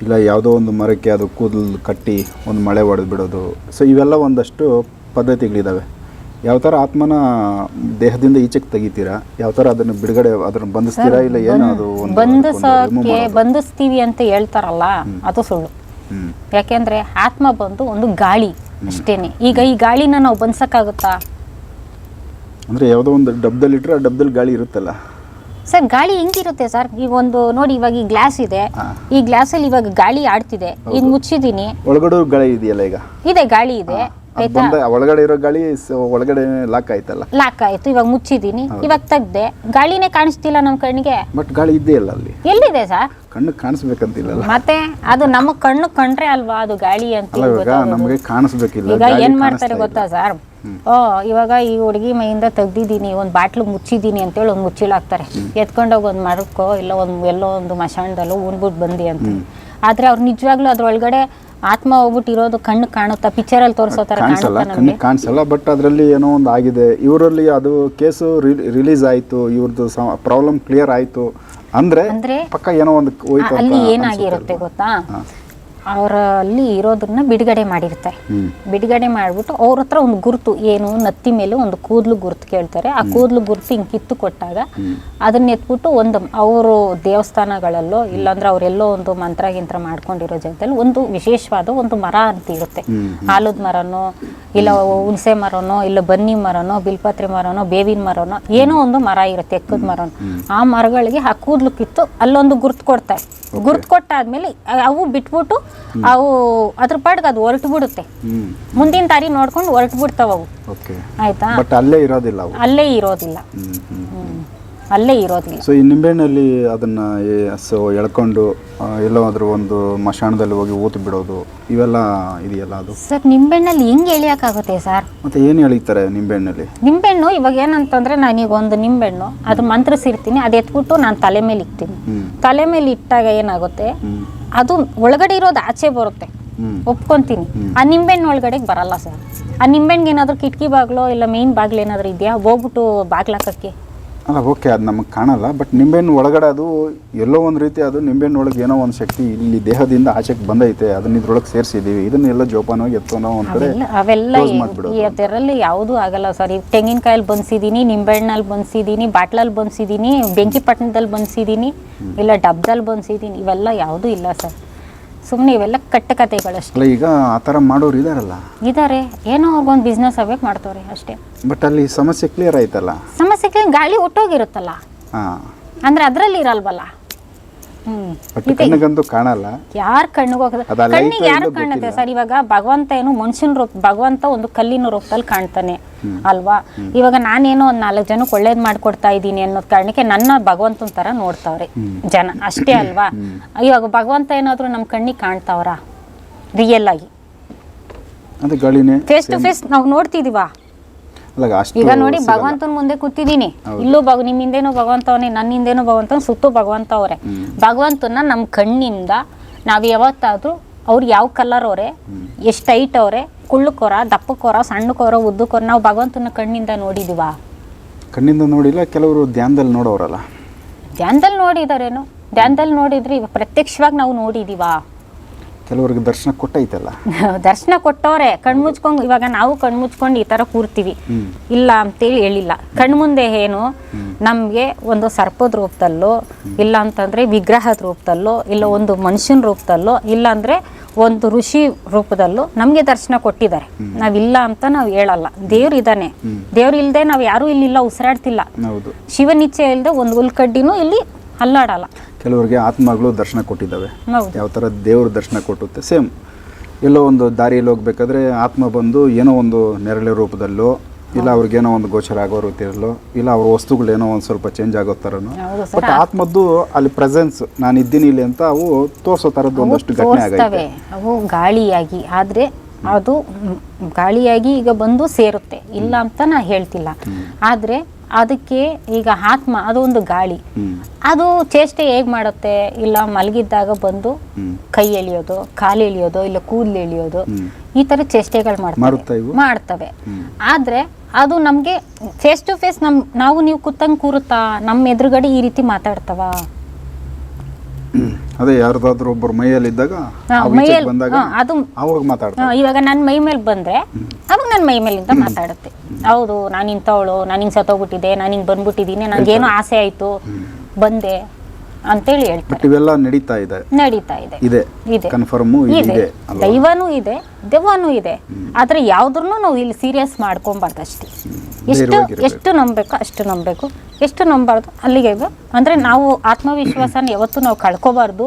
ಇಲ್ಲ ಯಾವುದೋ ಒಂದು ಮರಕ್ಕೆ ಅದು ಕೂದಲು ಕಟ್ಟಿ ಒಂದು ಮಳೆ ಹೊಡೆದು ಬಿಡೋದು ಸೊ ಇವೆಲ್ಲ ಒಂದಷ್ಟು ಪದ್ಧತಿಗಳಿದ್ದಾವೆ ಯಾವ ಥರ ಆತ್ಮನ ದೇಹದಿಂದ ಈಚೆಗೆ ತೆಗಿತೀರಾ? ಯಾವ ಥರ ಅದನ್ನು ಬಿಡುಗಡೆ ಅದನ್ನು ಬಂಧಿಸ್ತೀರಾ? ಇಲ್ಲ ಏನು ಅದು ಒಂದು ಬಂಧಿಸೋಕೆ ಬಂಧಿಸ್ತೀವಿ ಅಂತ ಹೇಳ್ತಾರಲ್ಲ ಅದು ಸುಳ್ಳು. ಯಾಕೆಂದ್ರೆ ಆತ್ಮ ಬಂದು ಒಂದು ಗಾಳಿ ಅಷ್ಟೇನೆ. ಈಗ ಈ ಗಾಳಿನ ನಾವು ಬಂದ್ಸಕ್ಕಾಗುತ್ತಾ ಅಂದ್ರೆ ಯಾವುದೋ ಒಂದು ಡಬ್ಬದಲ್ಲಿಟ್ಟರೆ ಆ ಡಬ್ಬದಲ್ಲಿ ಗಾಳಿ ಇರುತ್ತಲ್ಲ? ಸರ್ ಗಾಳಿ ಹೆಂಗಿರುತ್ತೆ ಸರ್? ಈಗ ಒಂದು ನೋಡಿ ಇವಾಗ ಈ ಗ್ಲಾಸ್ ಇದೆ. ಈ ಗ್ಲಾಸಲ್ಲಿ ಇವಾಗ ಗಾಳಿ ಆಡ್ತಿದೆ. ಈಗ ಮುಚ್ಚಿದೀನಿ ಒಳಗಡೆ ಗಾಳಿ ಇದೆಯಲ್ಲ ಈಗ? ಇದೆ ಗಾಳಿ ಇದೆ. ಅದು ಬಂದ ಒಳಗಡೆ ಇರೋ ಗಾಳಿ ಸ- ಒಳಗಡೆ ಲಾಕ್ ಆಯ್ತಲ್ಲ? ಲಾಕ್ ಆಯ್ತು ಇವಾಗ ಮುಚ್ಚಿದೀನಿ ಇವಾಗ ತೆಗ್ದೆ. ಗಾಳಿನೇ ಕಾಣಿಸ್ತಿಲ್ಲ ನಮ್ಮ ಕಣ್ಣಿಗೆ. ಬಟ್ ಗಾಳಿ ಇದ್ದೇ ಇಲ್ಲ ಅಲ್ಲಿ. ಎಲ್ಲಿದೆ ಸರ್? ಕಣ್ಣು ಕಾಣಿಸ್ಬೇಕಂತಿಲ್ಲಲ್ಲ. ಮತ್ತೆ ಅದು ನಮ್ಮ ಕಣ್ಣು ಕಂಡ್ರೆ ಅಲ್ವಾ ಅದು ಗಾಳಿ ಅಂತ ಅಲ್ಲ ಇವಾಗ ನಮಗೆ ಕಾಣಿಸ್ಬೇಕಿಲ್ಲ ಈಗ ಗಾಳಿ ಏನ್ ಮಾಡ್ತಾರೆ ಕಾಣಿಸ್ತಾ ಗೊತ್ತಾ ಸರ್? ಓ ಇವಾಗ ಈ ಹುಡುಗಿ ಮೈಯಿಂದ ತೆಗ್ದಿದ್ದೀನಿ ಒಂದು ಬಾಟ್ಲು ಮುಚ್ಚಿದ್ದೀನಿ ಅಂತೇಳಿ ಒಂದು ಮುಚ್ಚಿಲ್ ಹಾಕ್ತಾರೆ. ಎತ್ಕೊಂಡೋಗಿ ಒಂದು ಮರಕ್ಕೋ ಇಲ್ಲ ಒಂದು ಎಲ್ಲೋ ಒಂದು ಮಶಾಣದಲ್ಲೋ ಉಣ್ಬಿಟ್ಟು ಬಂದಿ ಅಂತ. ಆದ್ರೆ ಅವ್ರು ನಿಜವಾಗ್ಲೂ ಅದ್ರೊಳಗಡೆ ಆತ್ಮ ಹೋಗ್ಬಿಟ್ಟಿರೋದು ಕಣ್ಣು ಕಾಣುತ್ತಾ ಪಿಕ್ಚರಲ್ಲಿ ತೋರಿಸೋ ತರ ಕಾಣಿಸಲ್ಲ ಕಾಣುತ್ತಾ ನಮಗೆ? ಕಣ್ಣಿಗೆ ಕಾಣಿಸಲ್ಲ ಬಟ್ ಅದರಲ್ಲಿ ಏನೋ ಒಂದು ಆಗಿದೆ. ಇವರಲ್ಲಿ ಅದು ಕೇಸು ರಿಲೀಸ್ ಆಯಿತು ಇವ್ರದ್ದು ಪ್ರಾಬ್ಲಮ್ ಕ್ಲಿಯರ್ ಆಯಿತು. ಅಂದ್ರೆ ಅಂದ್ರೆ ಪಕ್ಕ ಏನೋ ಒಂದು ಹೋಯ್ತು ಅಲ್ಲಿ ಏನಾಗಿರುತ್ತೆ ಗೊತ್ತಾ? ಹಾ. ಅವರ ಇರೋದನ್ನ ಬಿಡುಗಡೆ ಮಾಡಿರ್ತಾರೆ. ಬಿಡುಗಡೆ ಮಾಡಿಬಿಟ್ಟು ಅವ್ರ ಹತ್ರ ಒಂದು ಗುರುತು ಏನು ನತ್ತಿ ಮೇಲೆ ಒಂದು ಕೂದಲು ಗುರುತು ಕೇಳ್ತಾರೆ. ಆ ಕೂದಲು ಗುರುತು ಹಿಂಗೆ ಕಿತ್ತು ಕೊಟ್ಟಾಗ ಅದನ್ನ ಎತ್ಬಿಟ್ಟು ಒಂದು ಅವರು ದೇವಸ್ಥಾನಗಳಲ್ಲೋ ಇಲ್ಲಾಂದ್ರೆ ಅವರೆಲ್ಲೋ ಒಂದು ಮಂತ್ರ ಗಿಂತ್ರ ಮಾಡ್ಕೊಂಡಿರೋ ಜಾಗದಲ್ಲಿ ಒಂದು ವಿಶೇಷವಾದ ಒಂದು ಮರ ಅಂತ ಇರುತ್ತೆ. ಆಲದ ಮರನೋ ಇಲ್ಲ ಹುಣಸೆ ಮರನೋ ಇಲ್ಲ ಬನ್ನಿ ಮರನೋ ಬಿಲ್ಪತ್ರೆ ಮರನೋ ಬೇವಿನ ಮರನೋ ಏನೋ ಒಂದು ಮರ ಇರುತ್ತೆ ಎಕ್ಕದ ಮರನೋ. ಆ ಮರಗಳಿಗೆ ಆ ಕೂದಲು ಕಿತ್ತು ಅಲ್ಲೊಂದು ಗುರುತು ಕೊಡ್ತಾರೆ. ಗುರುತು ಕೊಟ್ಟಾದ್ಮೇಲೆ ಅವು ಬಿಟ್ಬಿಟ್ಟು ಅವು ಅದ್ರ ಪಾಡ್ಗೆ ಅದು ಹೊರಟು ಬಿಡುತ್ತೆ ಮುಂದಿನ ತಾರಿ ನೋಡ್ಕೊಂಡು ಹೊರಟು ಬಿಡ್ತಾವ ಅವು. ಓಕೆ. ಆಯ್ತಾ? ಬಟ್ ಅಲ್ಲೇ ಇರೋದಿಲ್ಲ ಅವು. ಅಲ್ಲೇ ಇರೋದಿಲ್ಲ. ಅಲ್ಲೇ ಇರೋದಿಲ್ಲ. ಸೊ ಈ ನಿಂಬೆಹಣ್ಣಲ್ಲಿ ಅದನ್ನ ಸೊ ಎಳ್ಕೊಂಡು ಎಲ್ಲೋದ್ರೂ ಒಂದು ಮಶಾಣದಲ್ಲಿ ಹೋಗಿ ಊತು ಬಿಡೋದು ಇವೆಲ್ಲ ಇದೆಯಲ್ಲ ಅದು? ಸರ್ ನಿಂಬೆಹಣ್ಣಲ್ಲಿ ಹಿಂಗೆ ಎಳಿಯೋಕ್ಕಾಗುತ್ತೆ ಸರ್? ಮತ್ತೆ ಏನು ಎಳಿತಾರೆ ನಿಂಬೆಹಣ್ಣಲ್ಲಿ? ನಿಂಬೆಹಣ್ಣು ಇವಾಗ ಏನಂತಂದ್ರೆ ನಾನೀಗ ಒಂದು ನಿಂಬೆಹಣ್ಣು ಅದು ಮಂತ್ರಸಿರ್ತೀನಿ ಅದು ಎತ್ಬಿಟ್ಟು ನಾನು ತಲೆ ಮೇಲೆ ಇಕ್ತೀನಿ. ತಲೆ ಮೇಲೆ ಇಟ್ಟಾಗ ಏನಾಗುತ್ತೆ? ಅದು ಒಳಗಡೆ ಇರೋದು ಆಚೆ ಬರುತ್ತೆ. ಒಪ್ಕೊಂತೀನಿ. ಆ ನಿಂಬೆಹಣ್ಣು ಒಳಗಡೆ ಬರಲ್ಲ ಸರ್. ಆ ನಿಂಬೆಣ್ಣಿಗೆ ಏನಾದರೂ ಕಿಟಕಿ ಬಾಗ್ಲೋ ಇಲ್ಲ ಮೇನ್ ಬಾಗ್ಲು ಏನಾದರೂ ಇದೆಯಾ? ಹೋಗ್ಬಿಟ್ಟು ಬಾಗ್ಲಾಕಕ್ಕೆ ಅಲ್ಲ ಓಕೆ ಅದು ನಮಗೆ ಕಾಣಲ್ಲ ಬಟ್ ನಿಂಬೆಹಣ್ಣು ಒಳಗಡೆ ಅದು ಎಲ್ಲೋ ಒಂದು ರೀತಿ ಅದು ನಿಂಬೆಹಣ್ಣು ಒಳಗೆ ಏನೋ ಒಂದು ಶಕ್ತಿ ಇಲ್ಲಿ ದೇಹದಿಂದ ಆಚೆಗೆ ಬಂದೈತೆ ಅದನ್ನ ಇದ್ರೊಳಗೆ ಸೇರಿಸಿದ್ದೀವಿ ಇದನ್ನೆಲ್ಲ ಜೋಪಾನವಾಗಿ ಎತ್ತೋನೋ ಒಂದು ಕಡೆ ಅವೆಲ್ಲ ಅದರಲ್ಲಿ ಯಾವುದೂ ಆಗಲ್ಲ ಸರ್. ಈಗ ತೆಂಗಿನಕಾಯಲ್ಲಿ ಬನ್ಸಿದ್ದೀನಿ ನಿಂಬೆಹಣ್ಣಲ್ಲಿ ಬನ್ಸಿದ್ದೀನಿ ಬಾಟ್ಲಲ್ಲಿ ಬನ್ಸಿದ್ದೀನಿ ಬೆಂಕಿಪಟ್ಟಣದಲ್ಲಿ ಪಟ್ಟಣದಲ್ಲಿ ಬನ್ಸಿದ್ದೀನಿ ಇಲ್ಲ ಡಬ್ದಲ್ಲಿ ಬನ್ಸಿದ್ದೀನಿ ಇವೆಲ್ಲ ಯಾವುದೂ ಇಲ್ಲ ಸರ್. ಸುಮ್ಮನೆ ಇವೆಲ್ಲ ಕಟ್ಟಕತೆಗಳಷ್ಟೇ ಅಲ್ಲ ಈಗ ಆ ಥರ ಮಾಡೋರು ಇದಾರಲ್ಲ? ಇದಾರೆ. ಏನೋ ಅವ್ರಿಗೊಂದು ಬಿಸ್ನೆಸ್ ಆಗ್ಬೇಕು ಮಾಡ್ತವ್ರಿ ಅಷ್ಟೇ. ಬಟ್ ಅಲ್ಲಿ ಸಮಸ್ಯೆ ಕ್ಲಿಯರ್ ಆಯ್ತಲ್ಲ? ಸಮಸ್ಯೆಗೆ ಗಾಳಿ ಒಟ್ಟೋಗಿರುತ್ತಲ್ಲ? ಹಾಂ. ಅಂದರೆ ಅದರಲ್ಲಿ ಇರಲ್ವಲ್ಲ? ಬಟ್ ಕಣ್ಣಿಗಂತೂ ಕಾಣಲ್ಲ. ಯಾರ ಕಣ್ಣಿಗೆ ಹೋಗೋದು ಅದು ಕಣ್ಣಿಗೆ ಯಾರು ಕಾಣುತ್ತೆ ಸರ್? ಇವಾಗ ಭಗವಂತ ಏನು ಮನುಷ್ಯನ ರೂಪ ಭಗವಂತ ಒಂದು ಕಲ್ಲಿನ ರೂಪದಲ್ಲಿ ಕಾಣ್ತಾನೆ ಅಲ್ವಾ? ಇವಾಗ ನಾನೇನೋ ಒಂದ್ ನಾಲ್ಕು ಜನಕ್ಕೆ ಒಳ್ಳೇದ್ ಮಾಡ್ಕೊಡ್ತಾ ಇದ್ದೀನಿ ಅನ್ನೋದ್ ಕಾರಣಕ್ಕೆ ನನ್ನ ಭಗವಂತನ ತರ ನೋಡ್ತಾವ್ರೆ ಜನ. ಅಷ್ಟೇ ಅಲ್ವಾ? ಇವಾಗ ಭಗವಂತ ಏನಾದ್ರು ನಮ್ಮ ಕಣ್ಣಿಗೆ ಕಾಣ್ತಾವ್ರ? ರಿಯಲ್ ಆಗಿ. ಫೇಸ್ ಟು ಫೇಸ್ ನಾವು ನೋಡ್ತಿದೀವಾ? ಈಗ ನೋಡಿ. ಭಗವಂತನ ಮುಂದೆ ಕೂತಿದ್ದೀನಿ. ಇಲ್ಲೂ ಭಗ ನಿಮ್ಮ ಹಿಂದೇನೋ ಭಗವಂತವನೇ ನನ್ನ ಹಿಂದೇನೋ ಭಗವಂತನ ಸುತ್ತು ಭಗವಂತ ಅವರೇ ಭಗವಂತನ ನಮ್ಮ ಕಣ್ಣಿಂದ ನಾವು ಯಾವತ್ತಾದ್ರೂ ಅವ್ರು ಯಾವ ಕಲರ್ ಅವರೇ ಎಷ್ಟು ಹೈಟ್ ಅವರೇ ಕುಳ್ಳಕ್ಕೋರ ದಪ್ಪಕ್ಕೋರ ಸಣ್ಣಕೋರ ಉದ್ದಕ್ಕೋರ ನಾವು ಭಗವಂತನ ಕಣ್ಣಿಂದ ನೋಡಿದೀವಾ? ಕಣ್ಣಿಂದ ನೋಡಿಲ್ಲ ಕೆಲವರು ಧ್ಯಾನದಲ್ಲಿ ನೋಡೋರಲ್ಲ. ಧ್ಯಾನದಲ್ಲಿ ನೋಡಿದಾರೇನು? ಧ್ಯಾನದಲ್ಲಿ ನೋಡಿದ್ರಿ ಪ್ರತ್ಯಕ್ಷವಾಗಿ ನಾವು ನೋಡಿದೀವಾ? ಕೆಲವ್ರಿಗೆ ದರ್ಶನ ಕೊಟ್ಟೈತಲ್ಲ? <laughs> ದರ್ಶನ ಕೊಟ್ಟವ್ರೆ ಕಣ್ಮುಚ್ಕೊಂಡು ಇವಾಗ ನಾವು ಕಣ್ಮುಚ್ಕೊಂಡು ಈ ಥರ ಕೂರ್ತೀವಿ. ಇಲ್ಲ ಅಂತೇಳಿ ಹೇಳಿಲ್ಲ. ಕಣ್ಮುಂದೆ ಏನು? ನಮಗೆ ಒಂದು ಸರ್ಪದ ರೂಪದಲ್ಲೋ ಇಲ್ಲ ಅಂತಂದ್ರೆ ವಿಗ್ರಹದ ರೂಪದಲ್ಲೋ ಇಲ್ಲ ಒಂದು ಮನುಷ್ಯನ ರೂಪದಲ್ಲೋ ಇಲ್ಲ ಅಂದ್ರೆ ಒಂದು ಋಷಿ ರೂಪದಲ್ಲೋ ನಮಗೆ ದರ್ಶನ ಕೊಟ್ಟಿದ್ದಾರೆ. ನಾವಿಲ್ಲ ಅಂತ ನಾವು ಹೇಳಲ್ಲ. ದೇವ್ರು ಇದ್ದಾನೆ ದೇವ್ರು ಇಲ್ಲದೆ ನಾವು ಯಾರೂ ಇಲ್ಲಿಲ್ಲ ಉಸಿರಾಡ್ತಿಲ್ಲ. ಶಿವನಿಚ್ಛೆ ಇಲ್ಲದೆ ಒಂದು ಹುಲ್ಕಡ್ಡಿನೂ ಇಲ್ಲಿ ಅಲ್ಲಾಡಲ್ಲ. ಕೆಲವರಿಗೆ ಆತ್ಮಗಳು ದರ್ಶನ ಕೊಟ್ಟಿದ್ದಾವೆ. ಯಾವ ಥರ ದೇವ್ರ ದರ್ಶನ ಕೊಟ್ಟುತ್ತೆ? ಸೇಮ್. ಎಲ್ಲೋ ಒಂದು ದಾರಿಯಲ್ಲಿ ಹೋಗ್ಬೇಕಾದ್ರೆ ಆತ್ಮ ಬಂದು ಏನೋ ಒಂದು ನೆರಳೆ ರೂಪದಲ್ಲೋ ಇಲ್ಲ ಅವ್ರಿಗೇನೋ ಒಂದು ಗೋಚರ ಆಗೋ ರೀತಿಯಲ್ಲೋ ಇಲ್ಲ ಅವ್ರ ವಸ್ತುಗಳು ಏನೋ ಒಂದು ಸ್ವಲ್ಪ ಚೇಂಜ್ ಆಗೋ ಥರನೋ. ಬಟ್ ಆತ್ಮದ್ದು ಅಲ್ಲಿ ಪ್ರೆಸೆನ್ಸ್ ನಾನು ಇದ್ದೀನಿ ಇಲ್ಲಿ ಅಂತ ಅವು ತೋರಿಸೋ ಥರದ್ದು ಒಂದಷ್ಟು ಘಟನೆ ಆಗುತ್ತೆ ಅವು ಗಾಳಿಯಾಗಿ ಆದರೆ ಅದು ಗಾಳಿಯಾಗಿ ಈಗ ಬಂದು ಸೇರುತ್ತೆ. ಇಲ್ಲ ಅಂತ ನಾ ಹೇಳ್ತಿಲ್ಲ. ಆದರೆ ಅದಕ್ಕೆ ಈಗ ಆತ್ಮ ಅದು ಒಂದು ಗಾಳಿ. ಅದು ಚೇಷ್ಟೆ ಹೇಗ್ ಮಾಡುತ್ತೆ? ಇಲ್ಲ ಮಲಗಿದ್ದಾಗ ಬಂದು ಕೈ ಎಳಿಯೋದು ಕಾಲು ಎಳಿಯೋದು ಇಲ್ಲ ಕೂದಲು ಎಳಿಯೋದು ಈ ತರ ಚೇಷ್ಟೆಗಳು ಮಾಡ್ತವೆ? ಮಾಡ್ತವೆ. ಆದ್ರೆ ಅದು ನಮ್ಗೆ ಫೇಸ್ ಟು ಫೇಸ್ ನಮ್ ನಾವು ನೀವು ಕೂತಂಗ್ ಕೂರುತ್ತಾ ನಮ್ಮ ಎದುರುಗಡೆ ಈ ರೀತಿ ಮಾತಾಡ್ತವ? ಅದೇ ಯಾರ್ದಾದ್ರೂ ಒಬ್ಬರು ಮೈಯಲ್ಲಿ ಇದ್ದಾಗ ಹಾ, ಮೈಯಲ್ಲಿ- ಬಂದಾಗ ಅದು ಅವಾಗ ಮಾತಾಡ್ತಾರೆ. ಇವಾಗ ನನ್ನ ಮೈ ಮೇಲೆ ಬಂದ್ರೆ ಅವಾಗ ನನ್ನ ಮೈ ಮೇಲಿಂದ ಮಾತಾಡುತ್ತೆ. ಹೌದು ನಾನು ಇಂಥವಳು ನಾನು ಹಿಂಗೆ ಸತ್ತೋಗ್ಬಿಟ್ಟಿದ್ದೆ ನಾನು ಹಿಂಗೆ ಬಂದ್ಬಿಟ್ಟಿದ್ದೀನಿ ನನಗೇನೋ ಆಸೆ ಆಯಿತು ಬಂದೆ ಅಂತೇಳಿ ಹೇಳ್ತಾರೆ. ಇವೆಲ್ಲ ನಡೀತಾ ಇದೆ. ನಡೀತಾ ಇದೆ. ಇದೆ. ಇದೆ. ಕನ್ಫರ್ಮ್ ಇದೆ. ಇದೆ ದೈವನೂ ಇದೆ ದೆವ್ವನೂ ಇದೆ. ಆದ್ರೆ ಯಾವ್ದ್ರೂ ನಾವು ಇಲ್ಲಿ ಸೀರಿಯಸ್ ಮಾಡ್ಕೊಬಾರ್ದು ಅಷ್ಟೇ. ಎಷ್ಟು ಎಷ್ಟು ನಂಬಬೇಕು ಅಷ್ಟು ನಂಬಬೇಕು. ಎಷ್ಟು ನಂಬಾರ್ದು? ಅಲ್ಲಿಗೆ. ಅಂದ್ರೆ ನಾವು ಆತ್ಮವಿಶ್ವಾಸನ ಯಾವತ್ತೂ ನಾವು ಕಳ್ಕೋಬಾರ್ದು.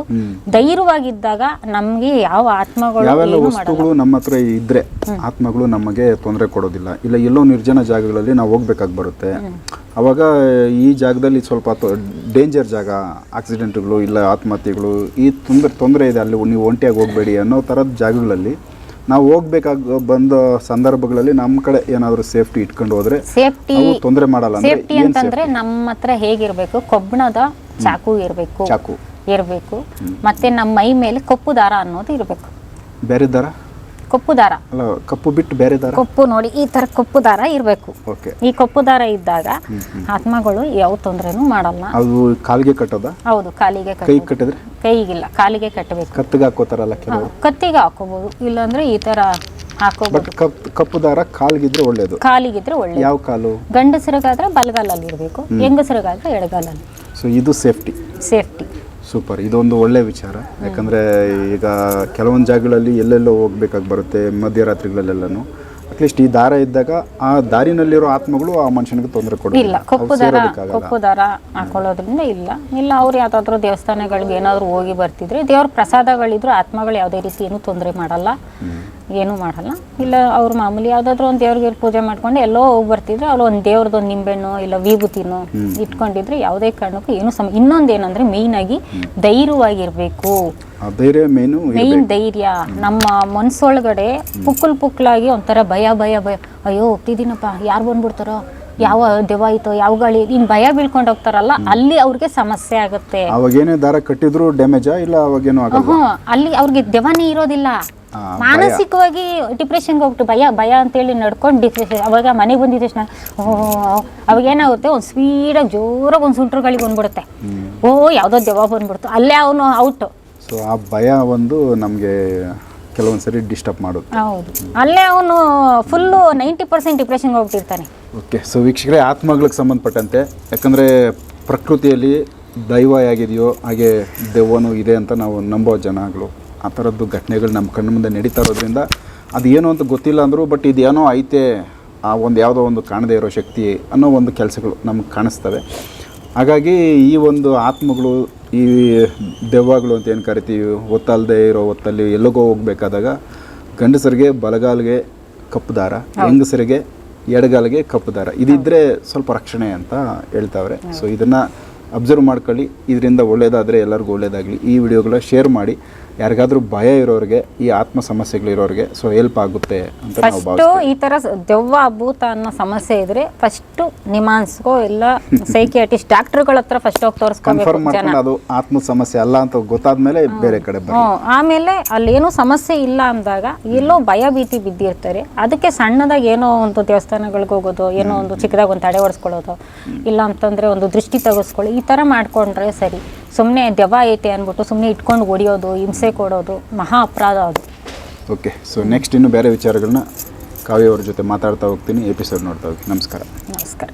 ಧೈರ್ಯವಾಗಿದ್ದಾಗ ನಮ್ಗೆ ಯಾವ ಆತ್ಮಗಳು ಯಾವೆಲ್ಲ ವಸ್ತುಗಳು ನಮ್ಮ ಹತ್ರ ಇದ್ರೆ ಆತ್ಮಗಳು ನಮಗೆ ತೊಂದರೆ ಕೊಡೋದಿಲ್ಲ. ಇಲ್ಲ ಎಲ್ಲೋ ನಿರ್ಜನ ಜಾಗಗಳಲ್ಲಿ ನಾವು ಹೋಗ್ಬೇಕಾಗಿ ಬರುತ್ತೆ. ಅವಾಗ ಈ ಜಾಗದಲ್ಲಿ ಸ್ವಲ್ಪ ಡೇಂಜರ್ ಜಾಗ ಆಕ್ಸಿಡೆಂಟ್ಗಳು ಇಲ್ಲ ಆತ್ಮಹತ್ಯೆಗಳು ಈ ತೊಂದರೆ ತೊಂದರೆ ಇದೆ ಅಲ್ಲಿ ನೀವು ಒಂಟಿಯಾಗಿ ಹೋಗಬೇಡಿ ಅನ್ನೋ ಥರದ ಜಾಗಗಳಲ್ಲಿ ನಾವು ಹೋಗ್ಬೇಕಾಗ ಬಂದ ಸಂದರ್ಭಗಳಲ್ಲಿ ನಮ್ಮ ಕಡೆ ಏನಾದರೂ ಸೇಫ್ಟಿ ಇಟ್ಕೊಂಡು ಹೋದ್ರೆ ಸೇಫ್ಟಿ ತೊಂದರೆ ಮಾಡಲ್ಲ. ಸೇಫ್ಟಿ ಅಂತಂದ್ರೆ ನಮ್ಮ ಹತ್ರ ಹೇಗಿರ್ಬೇಕು? ಕಬ್ಬಿಣದ ಚಾಕು ಇರಬೇಕು. ಚಾಕು. ಇರಬೇಕು. ಮತ್ತೆ ನಮ್ಮ ಮೈ ಮೇಲೆ ಕಪ್ಪು ದಾರ ಅನ್ನೋದು ಇರಬೇಕು. ಬೇರೆ ದಾರ? ಕಪ್ಪು ದಾರ. ಅಲ್ಲ ಕಪ್ಪು ಬಿಟ್ಟು ಬೇರೆ ದಾರ? ಕಪ್ಪು ನೋಡಿ ಈ ತರ ಕಪ್ಪು ದಾರ ಇರಬೇಕು. ಓಕೆ. ಈ ಕಪ್ಪು ದಾರ ಇದ್ದಾಗ ಆತ್ಮಗಳು ಯಾವ ತೊಂದರೆನೂ ಮಾಡಲ್ಲ. ಅದು ಕಾಲಿಗೆ ಕಟ್ಟೋದ? ಹೌದು ಕಾಲಿಗೆ ಕೈ ಕಟ್ಟ ಕಟ್ಟಿದ್ರೆ? ಕೈಗಿಲ್ಲ ಕಾಲಿಗೆ ಕಟ್ಟಬೇಕು. ಕತ್ತಿಗೆ ಹಾಕೋತಾರಲ್ಲ ಕೆಲವು ಕತ್ತಿಗೆ ಹಾಕೋಬಹುದು ಇಲ್ಲಾಂದ್ರೆ ಈ ತರ ಹಾಕೋಬಹುದು ಕಪ್ಪು ದಾರ ಕಾಲ್ಗಿದ್ರೆ ಒಳ್ಳೇದು. ಕಾಲಿಗಿದ್ರೆ ಒಳ್ಳೆ ಯಾವ ಕಾಲು? ಗಂಡಸರಿಗಾದ್ರೆ ಬಲಗಾಲಲ್ಲಿ ಇರಬೇಕು ಹೆಂಗಸರಿಗಾದ್ರೆ ಎಡಗಾಲಲ್ಲಿ. ಸೊ ಇದು ಸೇಫ್ಟಿ. ಸೇಫ್ಟಿ. ಸೂಪರ್ ಇದೊಂದು ಒಳ್ಳೆ ವಿಚಾರ. ಯಾಕಂದರೆ ಈಗ ಕೆಲವೊಂದು ಜಾಗಗಳಲ್ಲಿ ಎಲ್ಲೆಲ್ಲೋ ಹೋಗ್ಬೇಕಾಗಿ ಬರುತ್ತೆ ಮಧ್ಯರಾತ್ರಿಗಳಲ್ಲೆಲ್ಲನೂ. ಅಟ್ಲೀಸ್ಟ್ ಈ ದಾರ ಇದ್ದಾಗ ಆ ದಾರಿನಲ್ಲಿರೋ ಆತ್ಮಗಳು ಆ ಮನುಷ್ಯನಿಗೆ ತೊಂದರೆ ಕೊಡೋದಿಲ್ಲ. ಕಪ್ಪು ದಾರ ಕಪ್ಪು ದಾರ ಹಾಕೊಳ್ಳೋದ್ರಿಂದ ಇಲ್ಲ. ಇಲ್ಲ ಅವ್ರು ಯಾವ್ದಾದ್ರು ದೇವಸ್ಥಾನಗಳಿಗೆ ಏನಾದ್ರು ಹೋಗಿ ಬರ್ತಿದ್ರೆ ದೇವ್ರ ಪ್ರಸಾದಗಳಿದ್ರು ಆತ್ಮಗಳು ಯಾವುದೇ ರೀತಿ ಏನು ತೊಂದರೆ ಮಾಡಲ್ಲ. ಏನು ಮಾಡಲ್ಲ. ಇಲ್ಲ ಅವ್ರು ಮಾಮೂಲಿ ಯಾವ್ದಾದ್ರು ಒಂದು ದೇವ್ರಿಗೆ ಪೂಜೆ ಮಾಡ್ಕೊಂಡು ಎಲ್ಲೋ ಹೋಗಿ ಬರ್ತಿದ್ರೆ ಅವ್ರು ಒಂದು ದೇವ್ರದ್ದು ಒಂದು ನಿಂಬೆಣ್ಣು ಇಲ್ಲ ವಿಭೂತಿನೋ ಇಟ್ಕೊಂಡಿದ್ರೆ ಯಾವುದೇ ಕಾರಣಕ್ಕೂ ಏನು ಸಮ ಇನ್ನೊಂದು ಏನಂದ್ರೆ ಮೇಯ್ನ್ ಆಗಿ ಧೈರ್ಯವಾಗಿರ್ಬೇಕು. ಮೇನು ಮೇಯ್ನ್ ಧೈರ್ಯ ನಮ್ಮ ಮನ್ಸೊಳಗಡೆ ಪುಕ್ಕಲ್ ಪುಕ್ಕಲಾಗಿ ಒಂಥರ ಭಯ ಭಯ ಭಯ. ಅಯ್ಯೋ ಹೋಗ್ತಿದ್ದೀನಪ್ಪ ಯಾರು ಬಂದ್ಬಿಡ್ತಾರೋ? ಯಾವ ದೆವ್ವ ಆಯ್ತೋ ಯಾವ ಗಾಳಿ ಇನ್ ಭಯ ಬೀಳ್ಕೊಂಡು ಹೋಗ್ತಾರಲ್ಲ ಅಲ್ಲಿ ಅವ್ರಿಗೆ ಸಮಸ್ಯೆ ಆಗುತ್ತೆ. ಅವಾಗೇನೇ ದಾರ ಕಟ್ಟಿದ್ರು ಡ್ಯಾಮೇಜ್ ಇಲ್ಲ ಅವಾಗೇನು ಆಗಲ್ಲ ಅಲ್ಲಿ ಅವ್ರಿಗೆ ದೆವ್ವನೇ ಇರೋದಿಲ್ಲ. ಮಾನಸಿಕವಾಗಿ ಡಿಪ್ರೆಷನ್ಗೆ ಹೋಗ್ಬಿಟ್ಟು ಭಯ ಭಯ ಅಂತೇಳಿ ನಡ್ಕೊಂಡು ಡಿಪ್ರೆಷನ್ ಅವಾಗ ಮನೆಗೆ ಬಂದಿದ ತಕ್ಷಣ ಓ ಅವಾಗ ಏನಾಗುತ್ತೆ ಒಂದು ಸ್ಪೀಡಾಗಿ ಜೋರಾಗಿ ಒಂದು ಸುಂಟ್ರ ಗಾಳಿ ಬಂದ್ಬಿಡುತ್ತೆ. ಓ ಯಾವುದೋ ದೆವ್ವ ಬಂದ್ಬಿಡ್ತು. ಅಲ್ಲೇ ಅವನು ಔಟು ಸೊ ಆ ಭಯ ಒಂದು ನಮಗೆ ಕೆಲವೊಂದು ಸರಿ ಡಿಸ್ಟರ್ಬ್ ಮಾಡೋದು ಹೌದು. ಅಲ್ಲೇ ಅವನು ಫುಲ್ಲು ನೈಂಟಿ ಪರ್ಸೆಂಟ್ ಡಿಪ್ರೆಷನ್ಗೆ ಹೋಗ್ತಿರ್ತಾನೆ ಓಕೆ ಸೊ ವೀಕ್ಷಕರೇ ಆತ್ಮಗಳಿಗೆ ಸಂಬಂಧಪಟ್ಟಂತೆ ಯಾಕಂದರೆ ಪ್ರಕೃತಿಯಲ್ಲಿ ದೈವ ಆಗಿದೆಯೋ ಹಾಗೆ ದೆವ್ವನೂ ಇದೆ ಅಂತ ನಾವು ನಂಬೋ ಜನಗಳು ಆ ಥರದ್ದು ಘಟನೆಗಳು ನಮ್ಮ ಕಣ್ಣು ಮುಂದೆ ನಡೀತಾ ಇರೋದ್ರಿಂದ ಅದು ಏನು ಅಂತ ಗೊತ್ತಿಲ್ಲ ಅಂದರೂ ಬಟ್ ಇದೇನೋ ಐತೆ ಆ ಒಂದು ಯಾವುದೋ ಒಂದು ಕಾಣದೇ ಇರೋ ಶಕ್ತಿ ಅನ್ನೋ ಒಂದು ಕೆಲಸಗಳು ನಮ್ಗೆ ಕಾಣಿಸ್ತವೆ. ಹಾಗಾಗಿ ಈ ಒಂದು ಆತ್ಮಗಳು ಈ ದೆವ್ವಗಳು ಅಂತ ಏನು ಕರಿತೀವಿ ಒತ್ತಲ್ಲದೆ ಇರೋ ಹೊತ್ತಲ್ಲಿ ಎಲ್ಲಿಗೋ ಹೋಗ್ಬೇಕಾದಾಗ ಗಂಡಸರಿಗೆ ಬಲಗಾಲಿಗೆ ಕಪ್ಪು ದಾರ ಹೆಂಗಸರಿಗೆ ಎಡಗಾಲಿಗೆ ಕಪ್ಪು ದಾರ. ಇದಿದ್ರೆ ಸ್ವಲ್ಪ ರಕ್ಷಣೆ ಅಂತ ಹೇಳ್ತಾವ್ರೆ. ಸೊ ಇದನ್ನು ಅಬ್ಸರ್ವ್ ಮಾಡ್ಕೊಳ್ಳಿ. ಇದರಿಂದ ಒಳ್ಳೇದಾದರೆ ಎಲ್ಲರಿಗೂ ಒಳ್ಳೇದಾಗಲಿ. ಈ ವಿಡಿಯೋಗಳ ಶೇರ್ ಮಾಡಿ. ಯಾರಿಗಾದ್ರೂ ಭಯ ಇರೋರಿಗೆ ಈ ಆತ್ಮ ಸಮಸ್ಯೆಗಳಿರೋರಿಗೆ ಸೊ ಹೆಲ್ಪ್ ಆಗುತ್ತೆ ಅಂತ ನಾವು ಫಸ್ಟು ಭಾವಿಸ್ತೀವಿ. ಈ ಥರ ಸ- ದೆವ್ವ ಭೂತ ಅನ್ನೋ ಸಮಸ್ಯೆ ಇದ್ರೆ ಫಸ್ಟು ನಿಮಾನ್ಸ್ಗೋ ಇಲ್ಲ ಸೈಕಿಯಾಟಿಸ್ಟ್ ಡಾಕ್ಟರ್ಗಳ ಹತ್ರ ಫಸ್ಟ್ ಹೋಗಿ ತೋರಿಸ್ಕೋಬೇಕು ಕನ್ಫರ್ಮ್ ಜನ. ಮಾಡ್ಕೊಂಡು ಅದು ಆತ್ಮ ಸಮಸ್ಯೆ ಅಲ್ಲ ಅಂತ ಗೊತ್ತಾದ್ಮೇಲೆ ಬೇರೆ ಕಡೆ ಬನ್ನಿ. ಅಲ್ಲಿ ಆಮೇಲೆ ಅಲ್ಲೇನೂ ಸಮಸ್ಯೆ ಇಲ್ಲ ಅಂದಾಗ ಎಲ್ಲೋ ಭಯ ಭೀತಿ ಬಿದ್ದಿರ್ತಾರೆ ಅದಕ್ಕೆ ಸಣ್ಣದಾಗಿ ಏನೋ ಒಂದು ದೇವಸ್ಥಾನಗಳಿಗೆ ಹೋಗೋದು ಏನೋ ಒಂದು ಚಿಕ್ಕದಾಗಿ ಒಂದು ತಡೆ ಹೊಡೆಸ್ಕೊಳ್ಳೋದು ಇಲ್ಲ ಅಂತಂದ್ರೆ ಒಂದು ದೃಷ್ಟಿ ತೆಗೆಸ್ಕೊಳ್ಳಿ ಈ ಥರ ಮಾಡ್ಕೊಂಡ್ರೆ ಸರಿ. ಸುಮ್ಮನೆ ದೆವ್ವ ಐತೆ ಅಂದ್ಬಿಟ್ಟು ಸುಮ್ಮನೆ ಇಟ್ಕೊಂಡು ಹೊಡಿಯೋದು ಹಿಂಸೆ ಕೊಡೋದು ಮಹಾ ಅಪರಾಧ ಅದು. ಓಕೆ ಸೊ ನೆಕ್ಸ್ಟ್ ಇನ್ನು ಬೇರೆ ವಿಚಾರಗಳನ್ನ ಕಾವ್ಯ ಅವ್ರ ಜೊತೆ ಮಾತಾಡ್ತಾ ಹೋಗ್ತೀನಿ ಎಪಿಸೋಡ್ ನೋಡ್ತಾ ಹೋಗಿ. ನಮಸ್ಕಾರ. ನಮಸ್ಕಾರ.